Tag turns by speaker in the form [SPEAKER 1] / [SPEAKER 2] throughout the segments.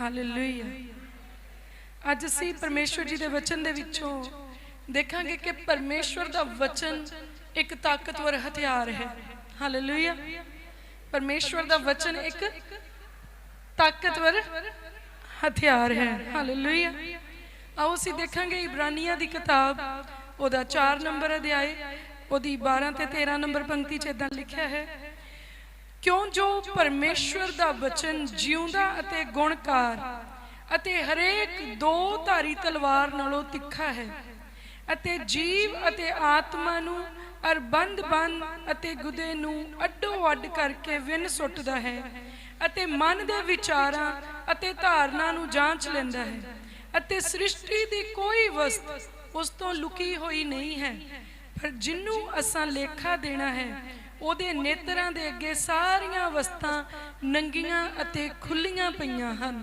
[SPEAKER 1] Hallelujah ਅੱਜ ਅਸੀਂ ਪਰਮੇਸ਼ਵਰ ਜੀ ਦੇ ਵਚਨ ਦੇ ਵਿੱਚੋਂ ਦੇਖਾਂਗੇ ਕਿ ਪਰਮੇਸ਼ਵਰ ਦਾ ਵਚਨ ਇੱਕ ਤਾਕਤਵਰ ਹਥਿਆਰ ਹੈ। ਹਾਲੇਲੂਇਆ ਪਰਮੇਸ਼ਵਰ ਦਾ ਵਚਨ ਇੱਕ ਤਾਕਤਵਰ ਹਥਿਆਰ ਹੈ। ਹਾਲੇਲੂਇਆ ਆਓ ਅਸੀਂ ਦੇਖਾਂਗੇ ਇਬਰਾਨੀਆਂ ਦੀ ਕਿਤਾਬ। ਉਹਦਾ 4 ਨੰਬਰ ਅਧਿਆਇ ਉਹਦੀ 12 ਤੇ 13 ਨੰਬਰ ਪੰਕਤੀ 'ਚ ਇਦਾਂ ਲਿਖਿਆ ਹੈ ਕਿਉਂ ਜੋ ਪਰਮੇਸ਼ਵਰ ਦਾ ਬਚਨ ਜਿਉਂਦਾ ਅਤੇ ਗੁਣਕਾਰ ਅਤੇ ਹਰੇਕ ਦੋ ਧਾਰੀ ਤਲਵਾਰ ਨਾਲੋਂ ਤਿੱਖਾ ਹੈ ਅਤੇ ਜੀਵ ਅਤੇ ਆਤਮਾ ਨੂੰ ਅਰ ਬੰਦ ਅਤੇ ਗੁਦੇ ਨੂੰ ਅੱਡੋ ਅੱਡ ਕਰਕੇ ਵਿੰਨ ਸੁੱਟਦਾ ਹੈ ਅਤੇ ਮਨ ਦੇ ਵਿਚਾਰਾਂ ਅਤੇ ਧਾਰਨਾ ਨੂੰ ਜਾਂਚ ਲੈਂਦਾ ਹੈ ਅਤੇ ਸ੍ਰਿਸ਼ਟੀ ਦੀ ਕੋਈ ਵਸਤ ਉਸ ਤੋਂ ਲੁਕੀ ਹੋਈ ਨਹੀਂ ਹੈ, ਪਰ ਜਿੰਨੂੰ ਅਸਾਂ ਲੇਖਾ ਦੇਣਾ ਹੈ ਉਹਦੇ ਨੇਤਰਾਂ ਦੇ ਅੱਗੇ ਸਾਰੀਆਂ ਵਸਤਾਂ ਨੰਗੀਆਂ ਅਤੇ ਖੁੱਲੀਆਂ ਪਈਆਂ ਹਨ।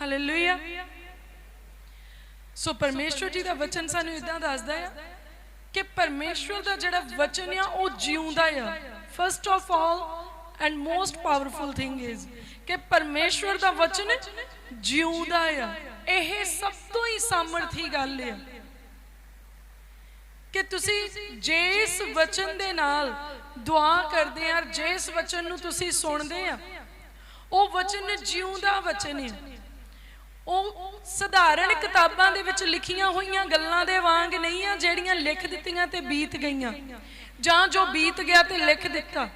[SPEAKER 1] ਹਾਲੇਲੂਇਆ ਸੋ ਪਰਮੇਸ਼ਵਰ ਜੀ ਦਾ ਵਚਨ ਸਾਨੂੰ ਇਦਾਂ ਦੱਸਦਾ ਆ ਕਿ ਪਰਮੇਸ਼ਵਰ ਦਾ ਜਿਹੜਾ ਵਚਨ ਆ, ਉਹ ਜਿਉਂਦਾ ਆ। First of all and most powerful thing is ਕਿ ਪਰਮੇਸ਼ਵਰ ਦਾ ਵਚਨ ਜਿਉਂਦਾ ਆ। ਇਹ ਸਭ ਤੋਂ ਹੀ ਸਾਮਰਥੀ ਗੱਲ ਆ। ਕਿ ਤੁਸੀਂ ਜਿਸ ਵਚਨ ਦੇ ਨਾਲ ਦੁਆ ਕਰਦੇ ਆ, ਜਿਸ ਵਚਨ ਨੂੰ ਤੁਸੀਂ ਸੁਣਦੇ ਆ, ਉਹ ਵਚਨ ਜਿਉਂਦਾ ਵਚਨ ਹੈ ਉਹ ਸਧਾਰਨ ਕਿਤਾਬਾਂ ਦੇ ਵਿੱਚ ਲਿਖੀਆਂ ਹੋਈਆਂ ਗੱਲਾਂ ਦੇ ਵਾਂਗ ਨਹੀਂ ਆ, ਜਿਹੜੀਆਂ ਲਿਖ ਦਿੱਤੀਆਂ ਤੇ ਬੀਤ ਗਈਆਂ। ਜਾਂ ਜੋ ਬੀਤ ਗਿਆ ਤੇ ਲਿਖ ਦਿੱਤਾ।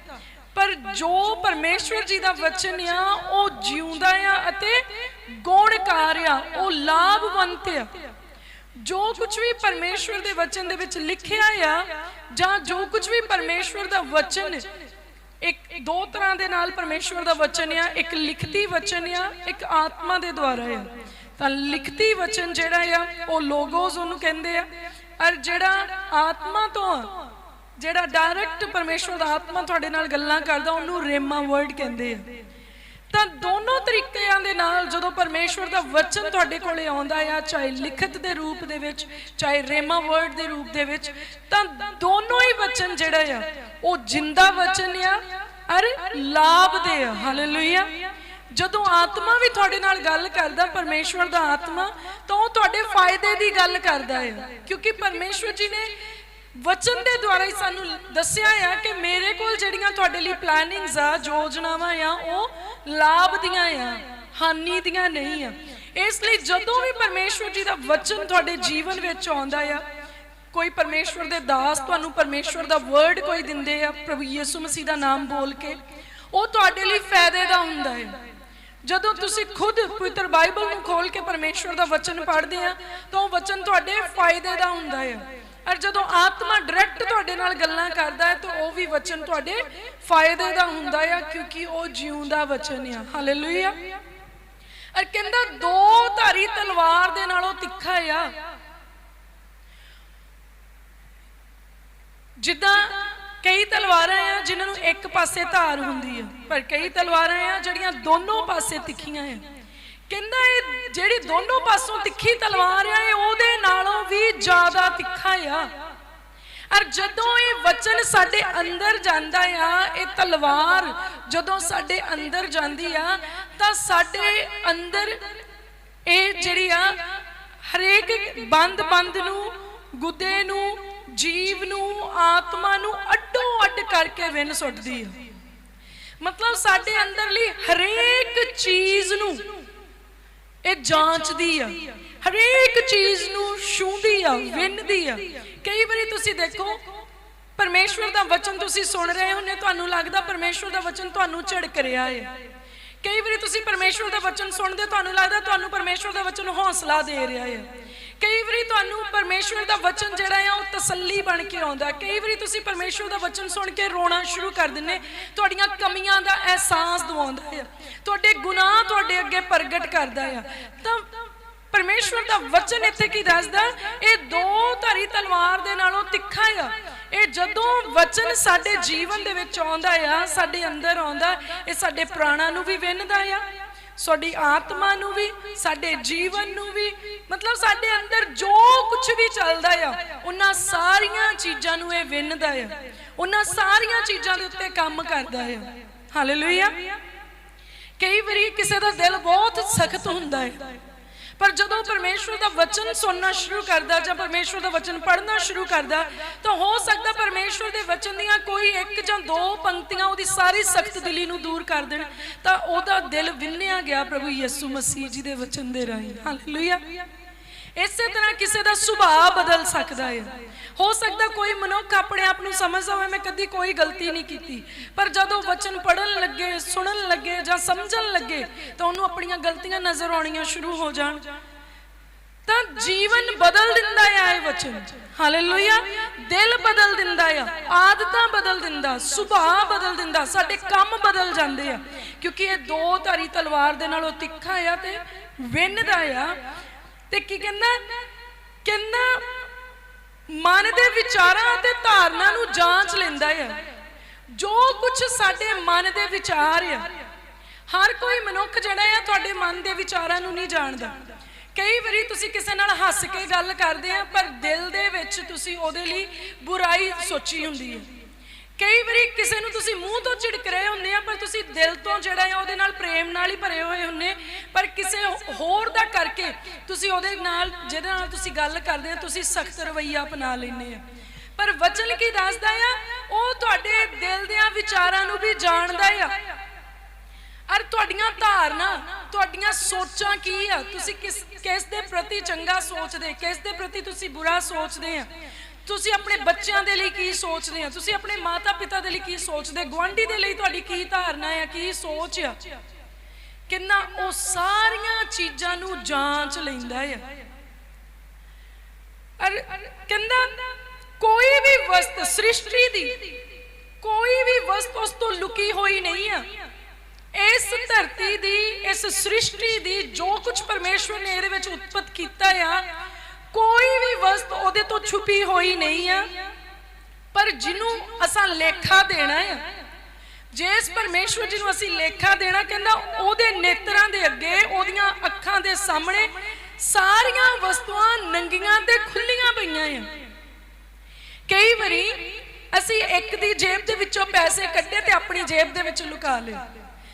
[SPEAKER 1] ਪਰ ਜੋ ਪਰਮੇਸ਼ਵਰ ਜੀ ਦਾ ਵਚਨ ਆ, ਉਹ ਜਿਉਂਦਾ ਆ ਅਤੇ ਗੁਣਕਾਰ ਆ, ਉਹ ਲਾਭਵੰਤ ਆ। ਜੋ ਕੁਝ ਵੀ ਪਰਮੇਸ਼ਵਰ ਦੇ ਵਚਨ ਦੇ ਵਿੱਚ ਲਿਖਿਆ ਆ, ਜਾਂ ਜੋ ਕੁਝ ਵੀ ਪਰਮੇਸ਼ਵਰ ਦਾ ਵਚਨ ਇੱਕ ਦੋ ਤਰ੍ਹਾਂ ਦੇ ਨਾਲ ਪਰਮੇਸ਼ਵਰ ਦਾ ਵਚਨ ਆ, ਇੱਕ ਲਿਖਤੀ ਵਚਨ ਆ, ਇੱਕ ਆਤਮਾ ਦੇ ਦੁਆਰਾ ਆ। ਤਾਂ ਲਿਖਤੀ ਵਚਨ ਜਿਹੜਾ ਆ, ਉਹ ਲੋਗੋਸ ਉਹਨੂੰ ਕਹਿੰਦੇ ਆ। ਔਰ ਜਿਹੜਾ ਆਤਮਾ ਤੋਂ ਆ, ਜਿਹੜਾ ਡਾਇਰੈਕਟ ਪਰਮੇਸ਼ਵਰ ਦਾ ਆਤਮਾ ਤੁਹਾਡੇ ਨਾਲ ਗੱਲਾਂ ਕਰਦਾ, ਉਹਨੂੰ ਰੇਮਾ ਵਰਡ ਕਹਿੰਦੇ ਆ। ਤਾਂ ਦੋਨੋਂ ਤਰੀਕਿਆਂ ਦੇ ਨਾਲ ਜਦੋਂ ਪਰਮੇਸ਼ਵਰ ਦਾ ਵਚਨ ਤੁਹਾਡੇ ਕੋਲੇ ਆਉਂਦਾ ਆ, ਚਾਹੇ ਲਿਖਤ ਦੇ ਰੂਪ ਦੇ ਵਿੱਚ, ਚਾਹੇ ਰੇਮਾ ਵਰਡ ਦੇ ਰੂਪ ਦੇ ਵਿੱਚ, ਤਾਂ ਦੋਨੋਂ ਹੀ ਵਚਨ ਜਿਹੜਾ ਆ, ਉਹ ਜਿੰਦਾ ਵਚਨ ਆ ਅਰ ਲਾਭ ਦੇ ਆ। ਹਾਲੇਲੂਇਆ ਜਦੋਂ ਆਤਮਾ ਵੀ ਤੁਹਾਡੇ ਨਾਲ ਗੱਲ ਕਰਦਾ, ਪਰਮੇਸ਼ਵਰ ਦਾ ਆਤਮਾ, ਤਾਂ ਉਹ ਤੁਹਾਡੇ ਫਾਇਦੇ ਦੀ ਗੱਲ ਕਰਦਾ ਹੈ ਕਿਉਂਕਿ ਪਰਮੇਸ਼ਵਰ ਜੀ ਨੇ ਵਚਨ ਦੇ ਦੁਆਰਾ ਹੀ ਸਾਨੂੰ ਦੱਸਿਆ ਆ ਕਿ ਮੇਰੇ ਕੋਲ ਜਿਹੜੀਆਂ ਤੁਹਾਡੇ ਲਈ ਪਲੈਨਿੰਗਸ ਆ, ਯੋਜਨਾਵਾਂ ਆ, ਉਹ ਲਾਭ ਦੀਆਂ ਆ, ਹਾਨੀ ਦੀਆਂ ਨਹੀਂ ਆ। ਇਸ ਲਈ ਜਦੋਂ ਵੀ ਪਰਮੇਸ਼ਵਰ ਜੀ ਦਾ ਵਚਨ ਤੁਹਾਡੇ ਜੀਵਨ ਵਿੱਚ ਆਉਂਦਾ ਆ, ਕੋਈ ਪਰਮੇਸ਼ਵਰ ਦੇ ਦਾਸ ਤੁਹਾਨੂੰ ਪਰਮੇਸ਼ਵਰ ਦਾ ਵਰਡ ਕੋਈ ਦਿੰਦੇ ਆ, ਪ੍ਰਭੂ ਯਿਸੂ ਮਸੀਹ ਦਾ ਨਾਮ ਬੋਲ ਕੇ, ਉਹ ਤੁਹਾਡੇ ਲਈ ਫਾਇਦੇ ਦਾ ਹੁੰਦਾ ਹੈ ਜਦੋਂ ਤੁਸੀਂ ਖੁਦ ਪਵਿੱਤਰ ਬਾਈਬਲ ਨੂੰ ਖੋਲ ਕੇ ਪਰਮੇਸ਼ਵਰ ਦਾ ਵਚਨ ਪੜ੍ਹਦੇ ਆ, ਤਾਂ ਉਹ ਵਚਨ ਤੁਹਾਡੇ ਫਾਇਦੇ ਦਾ ਹੁੰਦਾ ਹੈ ਔਰ ਜਦੋਂ ਆਤਮਾ ਡਾਇਰੈਕਟ ਤੁਹਾਡੇ ਨਾਲ ਗੱਲਾਂ ਕਰਦਾ ਹੈ ਤਾਂ ਉਹ ਵੀ ਵਚਨ ਤੁਹਾਡੇ ਫਾਇਦੇ ਦਾ ਹੁੰਦਾ ਹੈ ਕਿਉਂਕਿ ਉਹ ਜਿਉਂਦਾ ਵਚਨ ਆ। ਹਾਲੇਲੂਇਆ ਔਰ ਕਹਿੰਦਾ, ਦੋ ਧਾਰੀ ਤਲਵਾਰ ਦੇ ਨਾਲੋਂ ਤਿੱਖਾ ਆ। ਜਿੱਦਾਂ ਕਈ ਤਲਵਾਰਾਂ ਆ ਜਿਨ੍ਹਾਂ ਨੂੰ ਇੱਕ ਪਾਸੇ ਧਾਰ ਹੁੰਦੀ ਆ, ਪਰ ਕਈ ਤਲਵਾਰਾਂ ਆ ਜਿਹੜੀਆਂ ਦੋਨੋਂ ਪਾਸੇ ਤਿੱਖੀਆਂ ਆ। ਕਹਿੰਦਾ ਇਹ ਜਿਹੜੀ ਦੋਨੋਂ ਪਾਸੋਂ ਤਿੱਖੀ ਤਲਵਾਰ ਆ, ਇਹ ਉਹਦੇ ਨਾਲੋਂ ਵੀ ਜ਼ਿਆਦਾ ਤਿੱਖਾ ਆ। ਔਰ ਜਦੋਂ ਇਹ ਵਚਨ ਸਾਡੇ ਅੰਦਰ ਜਾਂਦਾ ਆ, ਇਹ ਤਲਵਾਰ ਜਦੋਂ ਸਾਡੇ ਅੰਦਰ ਜਾਂਦੀ ਆ, ਤਾਂ ਸਾਡੇ ਅੰਦਰ ਇਹ ਜਿਹੜੀ ਆ, ਹਰੇਕ ਬੰਦ ਬੰਦ ਨੂੰ, ਗੁੱਦੇ ਨੂੰ, ਜੀਵ ਨੂੰ, ਆਤਮਾ ਨੂੰ ਅੱਡੋ ਅੱਡ ਕਰਕੇ ਵਿੰਨ ਸੁੱਟਦੀ ਆ। ਮਤਲਬ ਸਾਡੇ ਅੰਦਰਲੀ ਹਰੇਕ ਚੀਜ਼ ਨੂੰ ਇਹ ਜਾਂਚਦੀ ਆ। ਹਰੇਕ ਚੀਜ਼ ਨੂੰ ਛੂੰਦੀ ਆ, ਵਿੰਨਦੀ ਆ। ਕਈ ਵਾਰੀ ਤੁਸੀਂ ਦੇਖੋ, ਪਰਮੇਸ਼ਵਰ ਦਾ ਵਚਨ ਤੁਸੀਂ ਸੁਣ ਰਹੇ ਹੋ ਤੁਹਾਨੂੰ ਲੱਗਦਾ ਪਰਮੇਸ਼ਵਰ ਦਾ ਵਚਨ ਤੁਹਾਨੂੰ ਝੜਕ ਰਿਹਾ ਹੈ ਕਈ ਵਾਰੀ ਤੁਸੀਂ ਪਰਮੇਸ਼ਵਰ ਦਾ ਵਚਨ ਸੁਣਦੇ ਤੁਹਾਨੂੰ ਲੱਗਦਾ ਤੁਹਾਨੂੰ ਪਰਮੇਸ਼ਵਰ ਦਾ ਵਚਨ ਹੌਸਲਾ ਦੇ ਰਿਹਾ ਹੈ ਕਈ ਵਾਰੀ ਤੁਹਾਨੂੰ ਪਰਮੇਸ਼ਵਰ ਦਾ ਵਚਨ ਜਿਹੜਾ ਆ, ਉਹ ਤਸੱਲੀ ਬਣ ਕੇ ਆਉਂਦਾ ਕਈ ਵਾਰੀ ਤੁਸੀਂ ਪਰਮੇਸ਼ਵਰ ਦਾ ਵਚਨ ਸੁਣ ਕੇ ਰੋਣਾ ਸ਼ੁਰੂ ਕਰ ਦਿੰਦੇ ਤੁਹਾਡੀਆਂ ਕਮੀਆਂ ਦਾ ਅਹਿਸਾਸ ਦਿਵਾਉਂਦਾ ਹੈ ਤੁਹਾਡੇ ਗੁਨਾਹ ਤੁਹਾਡੇ ਅੱਗੇ ਪ੍ਰਗਟ ਕਰਦਾ ਆ। ਤਾਂ ਪਰਮੇਸ਼ਵਰ ਦਾ ਵਚਨ ਇੱਥੇ ਕੀ ਦੱਸਦਾ? ਇਹ ਦੋ ਧਾਰੀ ਤਲਵਾਰ ਦੇ ਨਾਲੋਂ ਤਿੱਖਾ ਆ। ਇਹ ਜਦੋਂ ਵਚਨ ਸਾਡੇ ਜੀਵਨ ਦੇ ਵਿੱਚ ਆਉਂਦਾ ਆ, ਸਾਡੇ ਅੰਦਰ ਆਉਂਦਾ, ਇਹ ਸਾਡੇ ਪ੍ਰਾਣਾਂ ਨੂੰ ਵੀ ਵਿੰਨਦਾ ਆ। ਸਾਡੀ ਆਤਮਾ ਨੂੰ ਵੀ, ਸਾਡੇ ਜੀਵਨ ਨੂੰ ਵੀ ਮਤਲਬ ਸਾਡੇ ਅੰਦਰ ਜੋ ਕੁਝ ਵੀ ਚੱਲਦਾ ਆ, ਉਹਨਾਂ ਸਾਰੀਆਂ ਚੀਜ਼ਾਂ ਨੂੰ ਇਹ ਵਿੰਨਦਾ ਆ। ਉਹਨਾਂ ਸਾਰੀਆਂ ਚੀਜ਼ਾਂ ਦੇ ਉੱਤੇ ਕੰਮ ਕਰਦਾ ਆ। ਹਾਲੇਲੂਇਆ ਕਈ ਵਾਰੀ ਕਿਸੇ ਦਾ ਦਿਲ ਬਹੁਤ ਸਖਤ ਹੁੰਦਾ ਹੈ ਪਰ ਜਦੋਂ ਪਰਮੇਸ਼ਵਰ ਦਾ ਵਚਨ ਸੁਣਨਾ ਸ਼ੁਰੂ ਕਰਦਾ ਜਾਂ ਪਰਮੇਸ਼ਵਰ ਦਾ ਵਚਨ ਪੜ੍ਹਨਾ ਸ਼ੁਰੂ ਕਰਦਾ, ਤਾਂ ਹੋ ਸਕਦਾ ਪਰਮੇਸ਼ਵਰ ਦੇ ਵਚਨ ਦੀਆਂ ਕੋਈ ਇੱਕ ਜਾਂ ਦੋ ਪੰਕਤੀਆਂ ਉਹਦੀ ਸਾਰੀ ਸਖਤ ਦਿਲੀ ਨੂੰ ਦੂਰ ਕਰ ਦੇਣ, ਤਾਂ ਉਹਦਾ ਦਿਲ ਵਿੰਨਿਆ ਗਿਆ ਪ੍ਰਭੂ ਯਿਸੂ ਮਸੀਹ ਜੀ ਦੇ ਵਚਨ ਦੇ ਰਾਹੀਂ। ਹਾਲੇਲੂਇਆ ਇਸੇ ਤਰ੍ਹਾਂ ਕਿਸੇ ਦਾ ਸੁਭਾਅ ਬਦਲ ਸਕਦਾ ਹੈ। ਹੋ ਸਕਦਾ ਕੋਈ ਮਨੁੱਖ ਆਪਣੇ ਆਪ ਨੂੰ ਸਮਝਦਾ ਹੋਵੇ, ਮੈਂ ਕਦੀ ਕੋਈ ਗਲਤੀ ਨਹੀਂ ਕੀਤੀ। ਪਰ ਜਦੋਂ ਵਚਨ ਪੜਨ ਲੱਗੇ, ਸੁਣਨ ਲੱਗੇ ਜਾਂ ਸਮਝਣ ਲੱਗੇ, ਤਾਂ ਉਹਨੂੰ ਆਪਣੀਆਂ ਗਲਤੀਆਂ ਨਜ਼ਰ ਆਉਣੀਆਂ ਸ਼ੁਰੂ ਹੋ ਜਾਣ। ਤਾਂ ਜੀਵਨ ਬਦਲ ਦਿੰਦਾ ਹੈ ਇਹ ਵਚਨ। ਹਾਲੇਲੂਇਆ ਦਿਲ ਬਦਲ ਦਿੰਦਾ ਆ, ਆਦਤਾਂ ਬਦਲ ਦਿੰਦਾ, ਸੁਭਾਅ ਬਦਲ ਦਿੰਦਾ, ਸਾਡੇ ਕੰਮ ਬਦਲ ਜਾਂਦੇ ਆ। ਕਿਉਂਕਿ ਇਹ ਦੋ ਧਾਰੀ ਤਲਵਾਰ ਦੇ ਨਾਲੋਂ ਤਿੱਖਾ ਆ ਤੇ ਵਿੰਨਦਾ ਆ। ਤੇ ਕੀ ਕਹਿੰਦਾ? ਕਹਿੰਦਾ, ਮਨ ਦੇ ਵਿਚਾਰਾਂ ਤੇ ਧਾਰਨਾ ਨੂੰ ਜਾਂਚ ਲੈਂਦਾ ਆ। ਜੋ ਕੁਝ ਸਾਡੇ ਮਨ ਦੇ ਵਿਚਾਰ ਆ, ਹਰ ਕੋਈ ਮਨੁੱਖ ਜਿਹੜਾ ਆ, ਤੁਹਾਡੇ ਮਨ ਦੇ ਵਿਚਾਰਾਂ ਨੂੰ ਨਹੀਂ ਜਾਣਦਾ। ਕਈ ਵਾਰੀ ਤੁਸੀਂ ਕਿਸੇ ਨਾਲ ਹੱਸ ਕੇ ਗੱਲ ਕਰਦੇ ਆ, ਪਰ ਦਿਲ ਦੇ ਵਿੱਚ ਤੁਸੀਂ ਉਹਦੇ ਲਈ ਬੁਰਾਈ ਸੋਚੀ ਹੁੰਦੀ ਹੈ ਕਈ ਵਾਰੀ ਕਿਸੇ ਨੂੰ ਤੁਸੀਂ ਮੂੰਹ ਤੋਂ ਝਿੜਕ ਰਹੇ ਹੁੰਦੇ ਆ, ਪਰ ਤੁਸੀਂ ਦਿਲ ਤੋਂ ਜਿਹੜਾ ਹੈ ਉਹਦੇ ਨਾਲ ਪ੍ਰੇਮ ਨਾਲ ਹੀ ਭਰੇ ਹੋਏ ਹੁੰਦੇ ਪਰ ਕਿਸੇ ਹੋਰ ਦਾ ਕਰਕੇ ਤੁਸੀਂ ਉਹਦੇ ਨਾਲ, ਜਿਹਦੇ ਨਾਲ ਤੁਸੀਂ ਗੱਲ ਕਰਦੇ ਆ, ਤੁਸੀਂ ਸਖਤ ਰਵੱਈਆ ਅਪਣਾ ਲੈਂਦੇ ਆ। ਪਰ ਵਚਨ ਕੀ ਦੱਸਦਾ ਆ? ਉਹ ਤੁਹਾਡੇ ਦਿਲ ਦੀਆਂ ਵਿਚਾਰਾਂ ਨੂੰ ਵੀ ਜਾਣਦਾ ਆ। ਅਰ ਤੁਹਾਡੀਆਂ ਧਾਰਨਾ, ਤੁਹਾਡੀਆਂ ਸੋਚਾਂ ਕੀ ਆ? ਤੁਸੀਂ ਕਿਸ ਕਿਸ ਦੇ ਪ੍ਰਤੀ ਚੰਗਾ ਸੋਚਦੇ, ਕਿਸ ਦੇ ਪ੍ਰਤੀ ਤੁਸੀਂ ਬੁਰਾ ਸੋਚਦੇ ਆ? ਤੁਸੀਂ ਆਪਣੇ ਬੱਚਿਆਂ ਦੇ ਲਈ ਕੀ ਸੋਚਦੇ ਆ? ਤੁਸੀਂ ਆਪਣੇ ਮਾਤਾ ਪਿਤਾ ਦੇ ਲਈ ਕੀ ਸੋਚਦੇ? ਗੁਆਂਢੀ ਦੇ ਲਈ ਤੁਹਾਡੀ ਕੀ ਧਾਰਨਾ ਆ? ਕੀ ਸੋਚ ਆ? ਕਿੰਨਾ ਉਹ ਸਾਰੀਆਂ ਚੀਜ਼ਾਂ ਨੂੰ ਜਾਂਚ ਲੈਂਦਾ ਆ। ਅਰ ਕਹਿੰਦਾ, ਕੋਈ ਵੀ ਵਸਤ ਸ੍ਰਿਸ਼ਟੀ ਦੀ, ਕੋਈ ਵੀ ਵਸਤ ਉਸ ਤੋਂ ਲੁਕੀ ਹੋਈ ਨਹੀਂ ਆ। ਇਸ ਧਰਤੀ ਦੀ, ਇਸ ਸ੍ਰਿਸ਼ਟੀ ਦੀ ਜੋ ਕੁਝ ਪਰਮੇਸ਼ਵਰ ਨੇ ਇਹਦੇ ਵਿੱਚ ਉਤਪਤ ਕੀਤਾ ਆ ਕੋਈ ਵੀ ਵਸਤ ਉਹਦੇ ਤੋਂ ਛੁਪੀ ਹੋਈ ਨਹੀਂ ਆ। ਪਰ ਜਿਹਨੂੰ ਅਸਾਂ ਲੇਖਾ ਦੇਣਾ ਆ, ਜਿਸ ਪਰਮੇਸ਼ਵਰ ਜੀ ਨੂੰ ਅਸੀਂ ਲੇਖਾ ਦੇਣਾ, ਕਹਿੰਦਾ ਉਹਦੇ ਨੇਤਰਾਂ ਦੇ ਅੱਗੇ, ਉਹਦੀਆਂ ਅੱਖਾਂ ਦੇ ਸਾਹਮਣੇ ਸਾਰੀਆਂ ਵਸਤੂਆਂ ਨੰਗੀਆਂ ਤੇ ਖੁੱਲੀਆਂ ਪਈਆਂ ਆ। ਕਈ ਵਾਰੀ ਅਸੀਂ ਇੱਕ ਦੀ ਜੇਬ ਦੇ ਵਿੱਚੋਂ ਪੈਸੇ ਕੱਢੇ ਤੇ ਆਪਣੀ ਜੇਬ ਦੇ ਵਿੱਚ ਲੁਕਾ ਲਏ।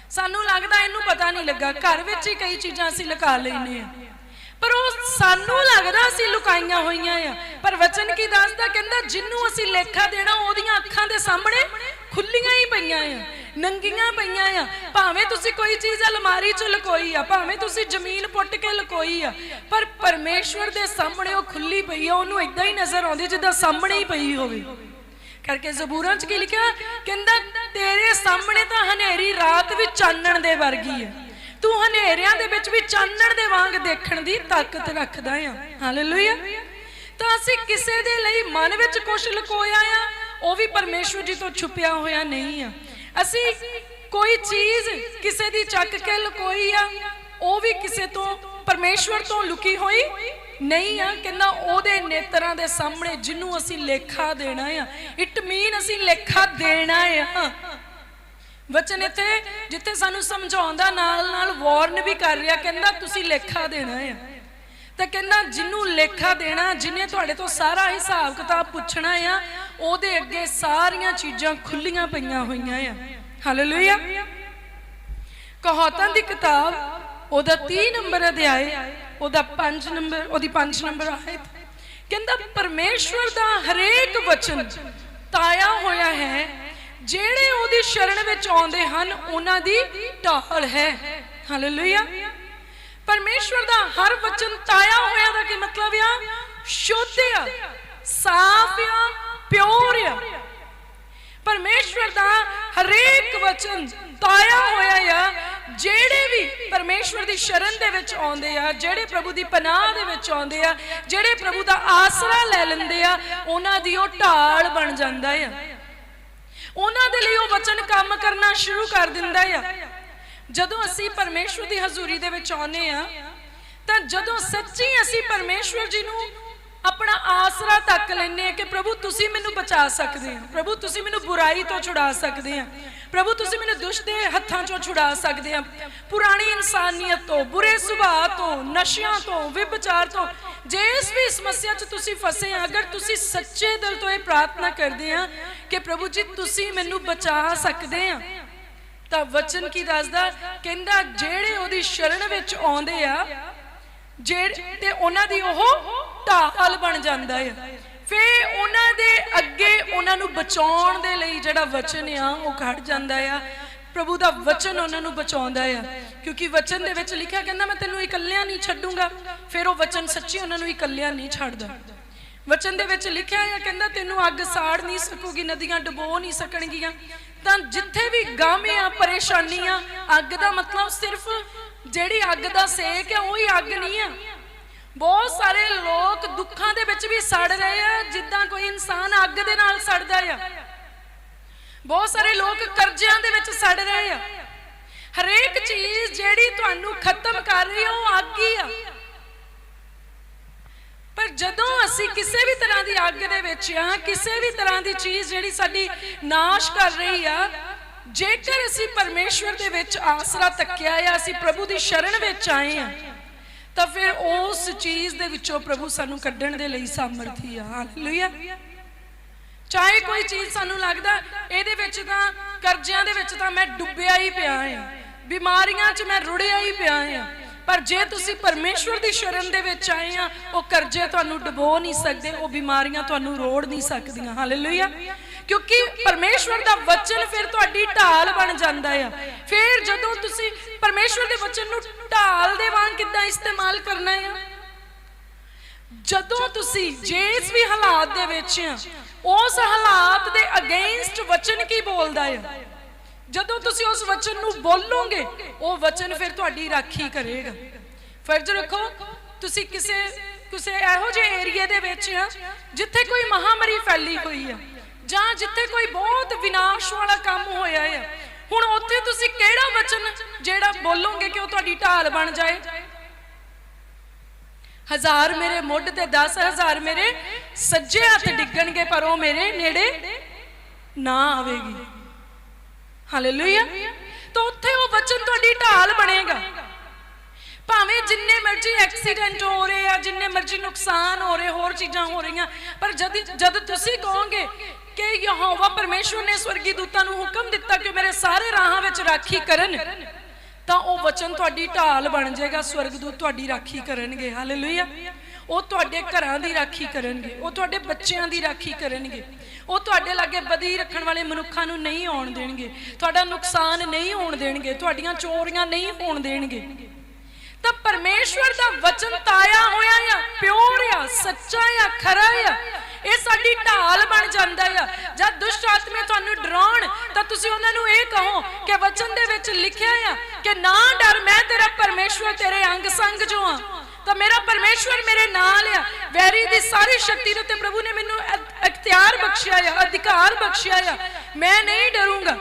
[SPEAKER 1] ਸਾਨੂੰ ਲੱਗਦਾ ਇਹਨੂੰ ਪਤਾ ਨਹੀਂ ਲੱਗਾ, ਘਰ ਵਿੱਚ ਹੀ ਕਈ ਚੀਜ਼ਾਂ ਅਸੀਂ ਲੁਕਾ ਲੈਨੇ ਆ। ਪਰ ਉਹ ਸਾਨੂੰ ਲੱਗਦਾ ਅਸੀਂ ਲੁਕਾਈਆਂ ਹੋਈਆਂ ਆ। ਪਰ ਵਚਨ ਕੀ ਦੱਸਦਾ? ਕਹਿੰਦਾ, ਜਿੰਨੂੰ ਅਸੀਂ ਲੇਖਾ ਦੇਣਾ, ਉਹਦੀਆਂ ਅੱਖਾਂ ਦੇ ਸਾਹਮਣੇ ਖੁੱਲੀਆਂ ਹੀ ਪਈਆਂ ਆ, ਨੰਗੀਆਂ ਪਈਆਂ ਆ। ਭਾਵੇਂ ਤੁਸੀਂ ਕੋਈ ਚੀਜ਼ ਅਲਮਾਰੀ 'ਚ ਲੁਕੋਈ ਆ, ਭਾਵੇਂ ਤੁਸੀਂ ਜ਼ਮੀਨ ਪੁੱਟ ਕੇ ਲੁਕੋਈ ਆ, ਪਰ ਪਰਮੇਸ਼ਵਰ ਦੇ ਸਾਹਮਣੇ ਉਹ ਖੁੱਲੀ ਪਈ ਆ, ਉਹਨੂੰ ਇਦਾਂ ਹੀ ਨਜ਼ਰ ਆਉਂਦੀ ਜਿੱਦਾਂ ਸਾਹਮਣੇ ਹੀ ਪਈ ਹੋਵੇ। ਕਰਕੇ ਜ਼ਬੂਰਾਂ 'ਚ ਕੀ ਲਿਖਿਆ? ਕਹਿੰਦਾ, ਤੇਰੇ ਸਾਹਮਣੇ ਤਾਂ ਹਨੇਰੀ ਰਾਤ ਵੀ ਚਾਨਣ ਦੇ ਵਰਗੀ ਆ। ਤੂੰ ਹਨੇਰਿਆਂ ਦੇ ਵਿੱਚ ਵੀ ਚਾਨਣ ਦੇ ਵਾਂਗ ਦੇਖਣ ਦੀ ਤਾਕਤ ਰੱਖਦਾ ਆ। ਹਾਲੇਲੂਇਆ ਤਾਂ ਅਸੀਂ ਕਿਸੇ ਦੇ ਲਈ ਮਨ ਵਿੱਚ ਕੁਝ ਲੁਕੋਇਆ ਆ, ਉਹ ਵੀ ਪਰਮੇਸ਼ਵਰ ਜੀ ਤੋਂ ਛੁਪਿਆ ਹੋਇਆ ਨਹੀਂ ਆ। ਅਸੀਂ ਕੋਈ ਚੀਜ਼ ਕਿਸੇ ਦੀ ਚੱਕ ਕੇ ਲੁਕੋਈ ਆ, ਉਹ ਵੀ ਕਿਸੇ ਤੋਂ, ਪਰਮੇਸ਼ਵਰ ਤੋਂ ਲੁਕੀ ਹੋਈ ਨਹੀਂ ਆ, ਕਹਿੰਦਾ ਉਹਦੇ ਨੇਤਰਾਂ ਦੇ ਸਾਹਮਣੇ ਜਿਹਨੂੰ ਅਸੀਂ ਲੇਖਾ ਦੇਣਾ ਆ। ਇਟ ਮੀਨ ਅਸੀਂ ਲੇਖਾ ਦੇਣਾ ਆ। ਵਚਨ ਇੱਥੇ, ਜਿੱਥੇ ਸਾਨੂੰ ਸਮਝਾਉਂਦਾ ਨਾਲ ਨਾਲ ਵਾਰਨ ਵੀ ਕਰ ਰਿਹਾ, ਕਹਿੰਦਾ ਤੁਸੀਂ ਲੇਖਾ ਦੇਣਾ ਆ। ਤਾਂ ਕਹਿੰਦਾ ਜਿਹਨੂੰ ਲੇਖਾ ਦੇਣਾ, ਜਿਹਨੇ ਤੁਹਾਡੇ ਤੋਂ ਸਾਰਾ ਹਿਸਾਬ ਕਿਤਾਬ ਪੁੱਛਣਾ ਆ, ਉਹਦੇ ਅੱਗੇ ਸਾਰੀਆਂ ਚੀਜ਼ਾਂ ਖੁੱਲੀਆਂ ਪਈਆਂ ਹੋਈਆਂ ਆ। ਹਾਲੇਲੂਇਆ ਕਹਾਤਾਂ ਦੀ ਕਿਤਾਬ, ਉਹਦਾ 30 ਨੰਬਰ ਅਧਿਆਇ ਉਹਦਾ 5 ਨੰਬਰ, ਉਹਦੀ 5 ਨੰਬਰ ਆਇਤ। ਕਹਿੰਦਾ, ਪਰਮੇਸ਼ਵਰ ਦਾ ਹਰੇਕ ਵਚਨ ਤਾਇਆ ਹੋਇਆ ਹੈ ਜਿਹੜੇ ਉਹਦੀ ਸ਼ਰਨ ਵਿੱਚ ਆਉਂਦੇ ਹਨ, ਉਹਨਾਂ ਦੀ ਢਾਲ ਹੈ। ਹਾਲੇਲੂਇਆ ਪਰਮੇਸ਼ਵਰ ਦਾ ਹਰ ਵਚਨ ਤਾਇਆ ਹੋਇਆ ਦਾ ਕੀ ਮਤਲਬ ਆ? ਸ਼ੁੱਧ ਆ, ਸਾਫ਼ ਆ, ਪਿਓਰ ਆ। ਪਰਮੇਸ਼ਵਰ ਦਾ ਹਰੇਕ ਵਚਨ ਤਾਇਆ ਹੋਇਆ ਆ। ਜਿਹੜੇ ਵੀ ਪਰਮੇਸ਼ਵਰ ਦੀ ਸ਼ਰਨ ਦੇ ਵਿੱਚ ਆਉਂਦੇ ਆ, ਜਿਹੜੇ ਪ੍ਰਭੂ ਦੀ ਪਨਾਹ ਦੇ ਵਿੱਚ ਆਉਂਦੇ ਆ, ਜਿਹੜੇ ਪ੍ਰਭੂ ਦਾ ਆਸਰਾ ਲੈ ਲੈਂਦੇ ਆ, ਉਹਨਾਂ ਦੀ ਉਹ ਢਾਲ ਬਣ ਜਾਂਦਾ ਆ। ਉਹਨਾਂ ਦੇ ਲਈ ਉਹ ਵਚਨ ਕੰਮ ਕਰਨਾ ਸ਼ੁਰੂ ਕਰ ਦਿੰਦਾ ਆ। ਜਦੋਂ ਅਸੀਂ ਪਰਮੇਸ਼ਵਰ ਦੀ ਹਜ਼ੂਰੀ ਦੇ ਵਿੱਚ ਆਉਨੇ ਆ, ਤਾਂ ਜਦੋਂ ਸੱਚੀ ਅਸੀਂ ਪਰਮੇਸ਼ਵਰ ਜੀ ਨੂੰ ਆਪਣਾ ਆਸਰਾ ਤੱਕ ਲੈਨੇ ਆ ਕਿ ਪ੍ਰਭੂ ਤੁਸੀਂ ਮੈਨੂੰ ਬਚਾ ਸਕਦੇ ਹੋ, ਪ੍ਰਭੂ ਤੁਸੀਂ ਮੈਨੂੰ ਬੁਰਾਈ ਤੋਂ ਛੁਡਾ ਸਕਦੇ ਆ ਪ੍ਰਭੂ ਤੁਸੀਂ ਮੈਨੂੰ ਦੁਸ਼ਟ ਦੇ ਹੱਥਾਂ ਚੋਂ ਛੁਡਾ ਸਕਦੇ ਆ ਪੁਰਾਣੀ ਇਨਸਾਨੀਅਤ ਤੋਂ, ਬੁਰੇ ਸੁਭਾਅ ਤੋਂ, ਨਸ਼ਿਆਂ ਤੋਂ, ਵਿਭਚਾਰ ਤੋਂ ਜਿਸ ਵੀ ਸਮੱਸਿਆ 'ਚ ਤੁਸੀਂ ਫਸੇ ਆ ਅਗਰ ਤੁਸੀਂ ਸੱਚੇ ਦਿਲ ਤੋਂ ਇਹ ਪ੍ਰਾਰਥਨਾ ਕਰਦੇ ਆ ਕਿ ਪ੍ਰਭੂ ਜੀ, ਤੁਸੀਂ ਮੈਨੂੰ ਬਚਾ ਸਕਦੇ ਆ ਤਾਂ ਵਚਨ ਕੀ ਦੱਸਦਾ? ਕਹਿੰਦਾ, ਜਿਹੜੇ ਉਹਦੀ ਸ਼ਰਨ ਵਿੱਚ ਆਉਂਦੇ ਆ, ਜਿਹੜੇ ਤੇ ਉਹਨਾਂ ਦੀ ਉਹ ਢਾਲ ਬਣ ਜਾਂਦਾ ਆ ਫੇ ਉਹਨਾਂ ਦੇ ਅੱਗੇ ਉਹਨਾਂ ਨੂੰ ਬਚਾਉਣ ਦੇ ਲਈ ਜਿਹੜਾ ਵਚਨ ਆ, ਉਹ ਖੜ ਜਾਂਦਾ ਆ। ਪ੍ਰਭੂ ਦਾ ਵਚਨ ਉਹਨਾਂ ਨੂੰ ਬਚਾਉਂਦਾ ਆ। ਕਿਉਂਕਿ ਵਚਨ ਦੇ ਵਿੱਚ ਲਿਖਿਆ ਕਹਿੰਦਾ, ਮੈਂ ਤੈਨੂੰ ਇਕੱਲਿਆਂ ਨਹੀਂ ਛੱਡੂੰਗਾ। ਫਿਰ ਉਹ ਵਚਨ ਸੱਚੀ ਉਹਨਾਂ ਨੂੰ ਇਕੱਲਿਆਂ ਨਹੀਂ ਛੱਡਦਾ। ਵਚਨ ਦੇ ਵਿੱਚ ਲਿਖਿਆ ਹੈ, ਕਹਿੰਦਾ, ਤੈਨੂੰ ਅੱਗ ਸਾੜ ਨਹੀਂ ਸਕੂਗੀ, ਨਦੀਆਂ ਡੁਬੋ ਨਹੀਂ ਸਕਣਗੀਆਂ। ਤਾਂ ਜਿੱਥੇ ਵੀ ਗਮ ਆ ਪਰੇਸ਼ਾਨੀਆਂ ਅੱਗ ਦਾ ਮਤਲਬ ਸਿਰਫ ਜਿਹੜੀ ਅੱਗ ਦਾ ਸੇਕ ਹੈ ਉਹ ਹੀ ਅੱਗ ਨਹੀਂ ਆ। ਬਹੁਤ ਸਾਰੇ ਲੋਕ ਦੁੱਖਾਂ ਦੇ ਵਿੱਚ ਵੀ ਸੜ ਰਹੇ ਆ, ਜਿੱਦਾਂ ਕੋਈ ਇਨਸਾਨ ਅੱਗ ਦੇ ਨਾਲ ਸੜਦਾ ਆ। ਬਹੁਤ ਸਾਰੇ ਲੋਕ ਕਰਜ਼ਿਆਂ ਦੇ ਵਿੱਚ ਸੜ ਰਹੇ ਆ। ਹਰੇਕ ਚੀਜ਼ ਜਿਹੜੀ ਤੁਹਾਨੂੰ ਖਤਮ ਕਰ ਰਹੀ ਆ, ਉਹ ਅੱਗ ਹੀ ਆ। ਪਰ ਜਦੋਂ ਅਸੀਂ ਕਿਸੇ ਵੀ ਤਰ੍ਹਾਂ ਦੀ ਅੱਗ ਦੇ ਵਿੱਚ ਆ, ਕਿਸੇ ਵੀ ਤਰ੍ਹਾਂ ਦੀ ਚੀਜ਼ ਜਿਹੜੀ ਸਾਡੀ ਨਾਸ਼ ਕਰ ਰਹੀ ਆ, ਜੇਕਰ ਅਸੀਂ ਪਰਮੇਸ਼ਵਰ ਦੇ ਵਿੱਚ ਆਸਰਾ ਤੱਕਿਆ ਆ ਅਸੀਂ ਪ੍ਰਭੂ ਦੀ ਸ਼ਰਨ ਵਿੱਚ ਆਏ ਆ, ਤਾਂ ਫਿਰ ਉਸ ਚੀਜ਼ ਦੇ ਵਿੱਚੋਂ ਪ੍ਰਭੂ ਸਾਨੂੰ ਕੱਢਣ ਦੇ ਲਈ ਸਾਮਰਥੀ ਆ। ਹਾਲੇਲੂਇਆ ਚਾਹੇ ਕੋਈ ਚੀਜ਼ ਸਾਨੂੰ ਲੱਗਦਾ, ਇਹਦੇ ਵਿੱਚ ਤਾਂ, ਕਰਜ਼ਿਆਂ ਦੇ ਵਿੱਚ ਤਾਂ ਮੈਂ ਡੁੱਬਿਆ ਹੀ ਪਿਆ ਆ ਬਿਮਾਰੀਆਂ 'ਚ ਮੈਂ ਰੁੜਿਆ ਹੀ ਪਿਆ ਆ ਪਰ ਜੇ ਤੁਸੀਂ ਪਰਮੇਸ਼ਵਰ ਦੀ ਸ਼ਰਨ ਦੇ ਵਿੱਚ ਆਏ ਆ ਉਹ ਕਰਜ਼ੇ ਤੁਹਾਨੂੰ ਡੁਬੋ ਨਹੀਂ ਸਕਦੇ, ਉਹ ਬਿਮਾਰੀਆਂ ਤੁਹਾਨੂੰ ਰੋੜ ਨਹੀਂ ਸਕਦੀਆਂ। ਹਾਲੇਲੂਇਆ ਕਿਉਂਕਿ ਪਰਮੇਸ਼ਵਰ ਦਾ ਵਚਨ ਫਿਰ ਤੁਹਾਡੀ ਢਾਲ ਬਣ ਜਾਂਦਾ ਆ। ਫਿਰ ਜਦੋਂ ਤੁਸੀਂ ਪਰਮੇਸ਼ਵਰ ਦੇ ਵਚਨ ਨੂੰ ਢਾਲ ਦੇ ਵਾਂਗ ਕਿੱਦਾਂ ਇਸਤੇਮਾਲ ਕਰਨਾ ਆ? ਜਦੋਂ ਤੁਸੀਂ ਜਿਸ ਵੀ ਹਾਲਾਤ ਦੇ ਵਿੱਚ ਆ ਉਸ ਹਾਲਾਤ ਦੇ ਅਗੇਂਸਟ ਵਚਨ ਕੀ ਬੋਲਦਾ ਆ? ਜਦੋਂ ਤੁਸੀਂ ਉਸ ਵਚਨ ਨੂੰ ਬੋਲੋਗੇ, ਉਹ ਵਚਨ ਫਿਰ ਤੁਹਾਡੀ ਰਾਖੀ ਕਰੇਗਾ। ਫਰਜ਼ ਰੱਖੋ, ਤੁਸੀਂ ਕਿਸੇ ਕਿਸੇ ਇਹੋ ਜਿਹੇ ਏਰੀਏ ਦੇ ਵਿੱਚ ਆ, ਜਿੱਥੇ ਕੋਈ ਮਹਾਮਾਰੀ ਫੈਲੀ ਹੋਈ ਆ, ਜਾਂ ਜਿੱਥੇ ਕੋਈ ਬਹੁਤ ਵਿਨਾਸ਼ ਵਾਲਾ ਕੰਮ ਹੋਇਆ ਹੈ ਹੁਣ ਉੱਥੇ ਤੁਸੀਂ ਕਿਹੜਾ ਵਚਨ ਜਿਹੜਾ ਬੋਲੋਗੇ ਕਿ ਉਹ ਤੁਹਾਡੀ ਢਾਲ ਬਣ ਜਾਏ? ਹਜ਼ਾਰ ਮੇਰੇ ਮੁੱਢ ਤੇ 10000 ਮੇਰੇ ਸੱਜੇ ਹੱਥ ਡਿੱਗਣਗੇ, ਪਰ ਉਹ ਮੇਰੇ ਨੇੜੇ ਨਾ ਆਵੇਗੀ। ਹਾਲੇਲੂਇਆ ਤਾਂ ਉੱਥੇ ਉਹ ਵਚਨ ਤੁਹਾਡੀ ਢਾਲ ਬਣੇਗਾ। ਭਾਵੇਂ ਜਿੰਨੇ ਮਰਜ਼ੀ ਐਕਸੀਡੈਂਟ ਹੋ ਰਹੇ ਆ, ਜਿੰਨੇ ਮਰਜ਼ੀ ਨੁਕਸਾਨ ਹੋ ਰਹੇ, ਹੋਰ ਚੀਜ਼ਾਂ ਹੋ ਰਹੀਆਂ, ਪਰ ਜਦ ਜਦ ਤੁਸੀਂ ਕਹੋਗੇ ਕਿ ਯਹੋਵਾ ਪਰਮੇਸ਼ਵਰ ਨੇ ਸਵਰਗੀ ਦੂਤਾਂ ਨੂੰ ਹੁਕਮ ਦਿੱਤਾ ਕਿ ਮੇਰੇ ਸਾਰੇ ਰਾਹਾਂ ਵਿੱਚ ਰਾਖੀ ਕਰਨ ਤਾਂ ਉਹ ਵਚਨ ਤੁਹਾਡੀ ਢਾਲ ਬਣ ਜਾਏਗਾ, ਸਵਰਗਦੂਤ ਤੁਹਾਡੀ ਰਾਖੀ ਕਰਨਗੇ। ਹਾਲੇਲੂਇਆ ਉਹ ਤੁਹਾਡੇ ਘਰਾਂ ਦੀ ਰਾਖੀ ਕਰਨਗੇ, ਉਹ ਤੁਹਾਡੇ ਬੱਚਿਆਂ ਦੀ ਰਾਖੀ ਕਰਨਗੇ। ਉਹ ਤੁਹਾਡੇ ਲਾਗੇ ਬਦੀ ਰੱਖਣ ਵਾਲੇ ਮਨੁੱਖਾਂ ਨੂੰ ਨਹੀਂ ਆਉਣ ਦੇਣਗੇ। ਤੁਹਾਡਾ ਨੁਕਸਾਨ ਨਹੀਂ ਹੋਣ ਦੇਣਗੇ, ਤੁਹਾਡੀਆਂ ਚੋਰੀਆਂ ਨਹੀਂ ਹੋਣ ਦੇਣਗੇ। ਤਾਂ ਪਰਮੇਸ਼ਵਰ ਦਾ ਵਚਨ ਤਾਇਆ ਹੋਇਆ ਆ, ਪਿਓਰ ਆ, ਸੱਚਾ ਆ, ਖਰਾ ਆ। ਇਹ ਸਾਡੀ ਢਾਲ ਬਣ ਜਾਂਦਾ ਆ। ਜਦ ਦੁਸ਼ਟ ਆਤਮੇ ਤੁਹਾਨੂੰ ਡਰਾਉਣ, ਤਾਂ ਤੁਸੀਂ ਉਹਨਾਂ ਨੂੰ ਇਹ ਕਹੋ ਕਿ ਵਚਨ ਦੇ ਵਿੱਚ ਲਿਖਿਆ ਆ ਕਿ ਨਾ ਡਰ, ਮੈਂ ਤੇਰਾ ਪਰਮੇਸ਼ਵਰ ਤੇਰੇ ਅੰਗ ਸੰਗ ਜੋ ਆ। ਤਾਂ ਮੇਰਾ ਪਰਮੇਸ਼ਵਰ ਮੇਰੇ ਨਾਲ ਆ। ਵੈਰੀ ਦੀ ਸਾਰੀ ਸ਼ਕਤੀ ਦੇ ਉੱਤੇ ਪ੍ਰਭੂ ਨੇ ਮੈਨੂੰ ਅ- ਅਖਤਿਆਰ ਬਖਸ਼ਿਆ ਆ, ਅਧਿਕਾਰ ਬਖਸ਼ਿਆ ਆ। ਮੈਂ ਨਹੀਂ ਡਰੂੰਗਾ।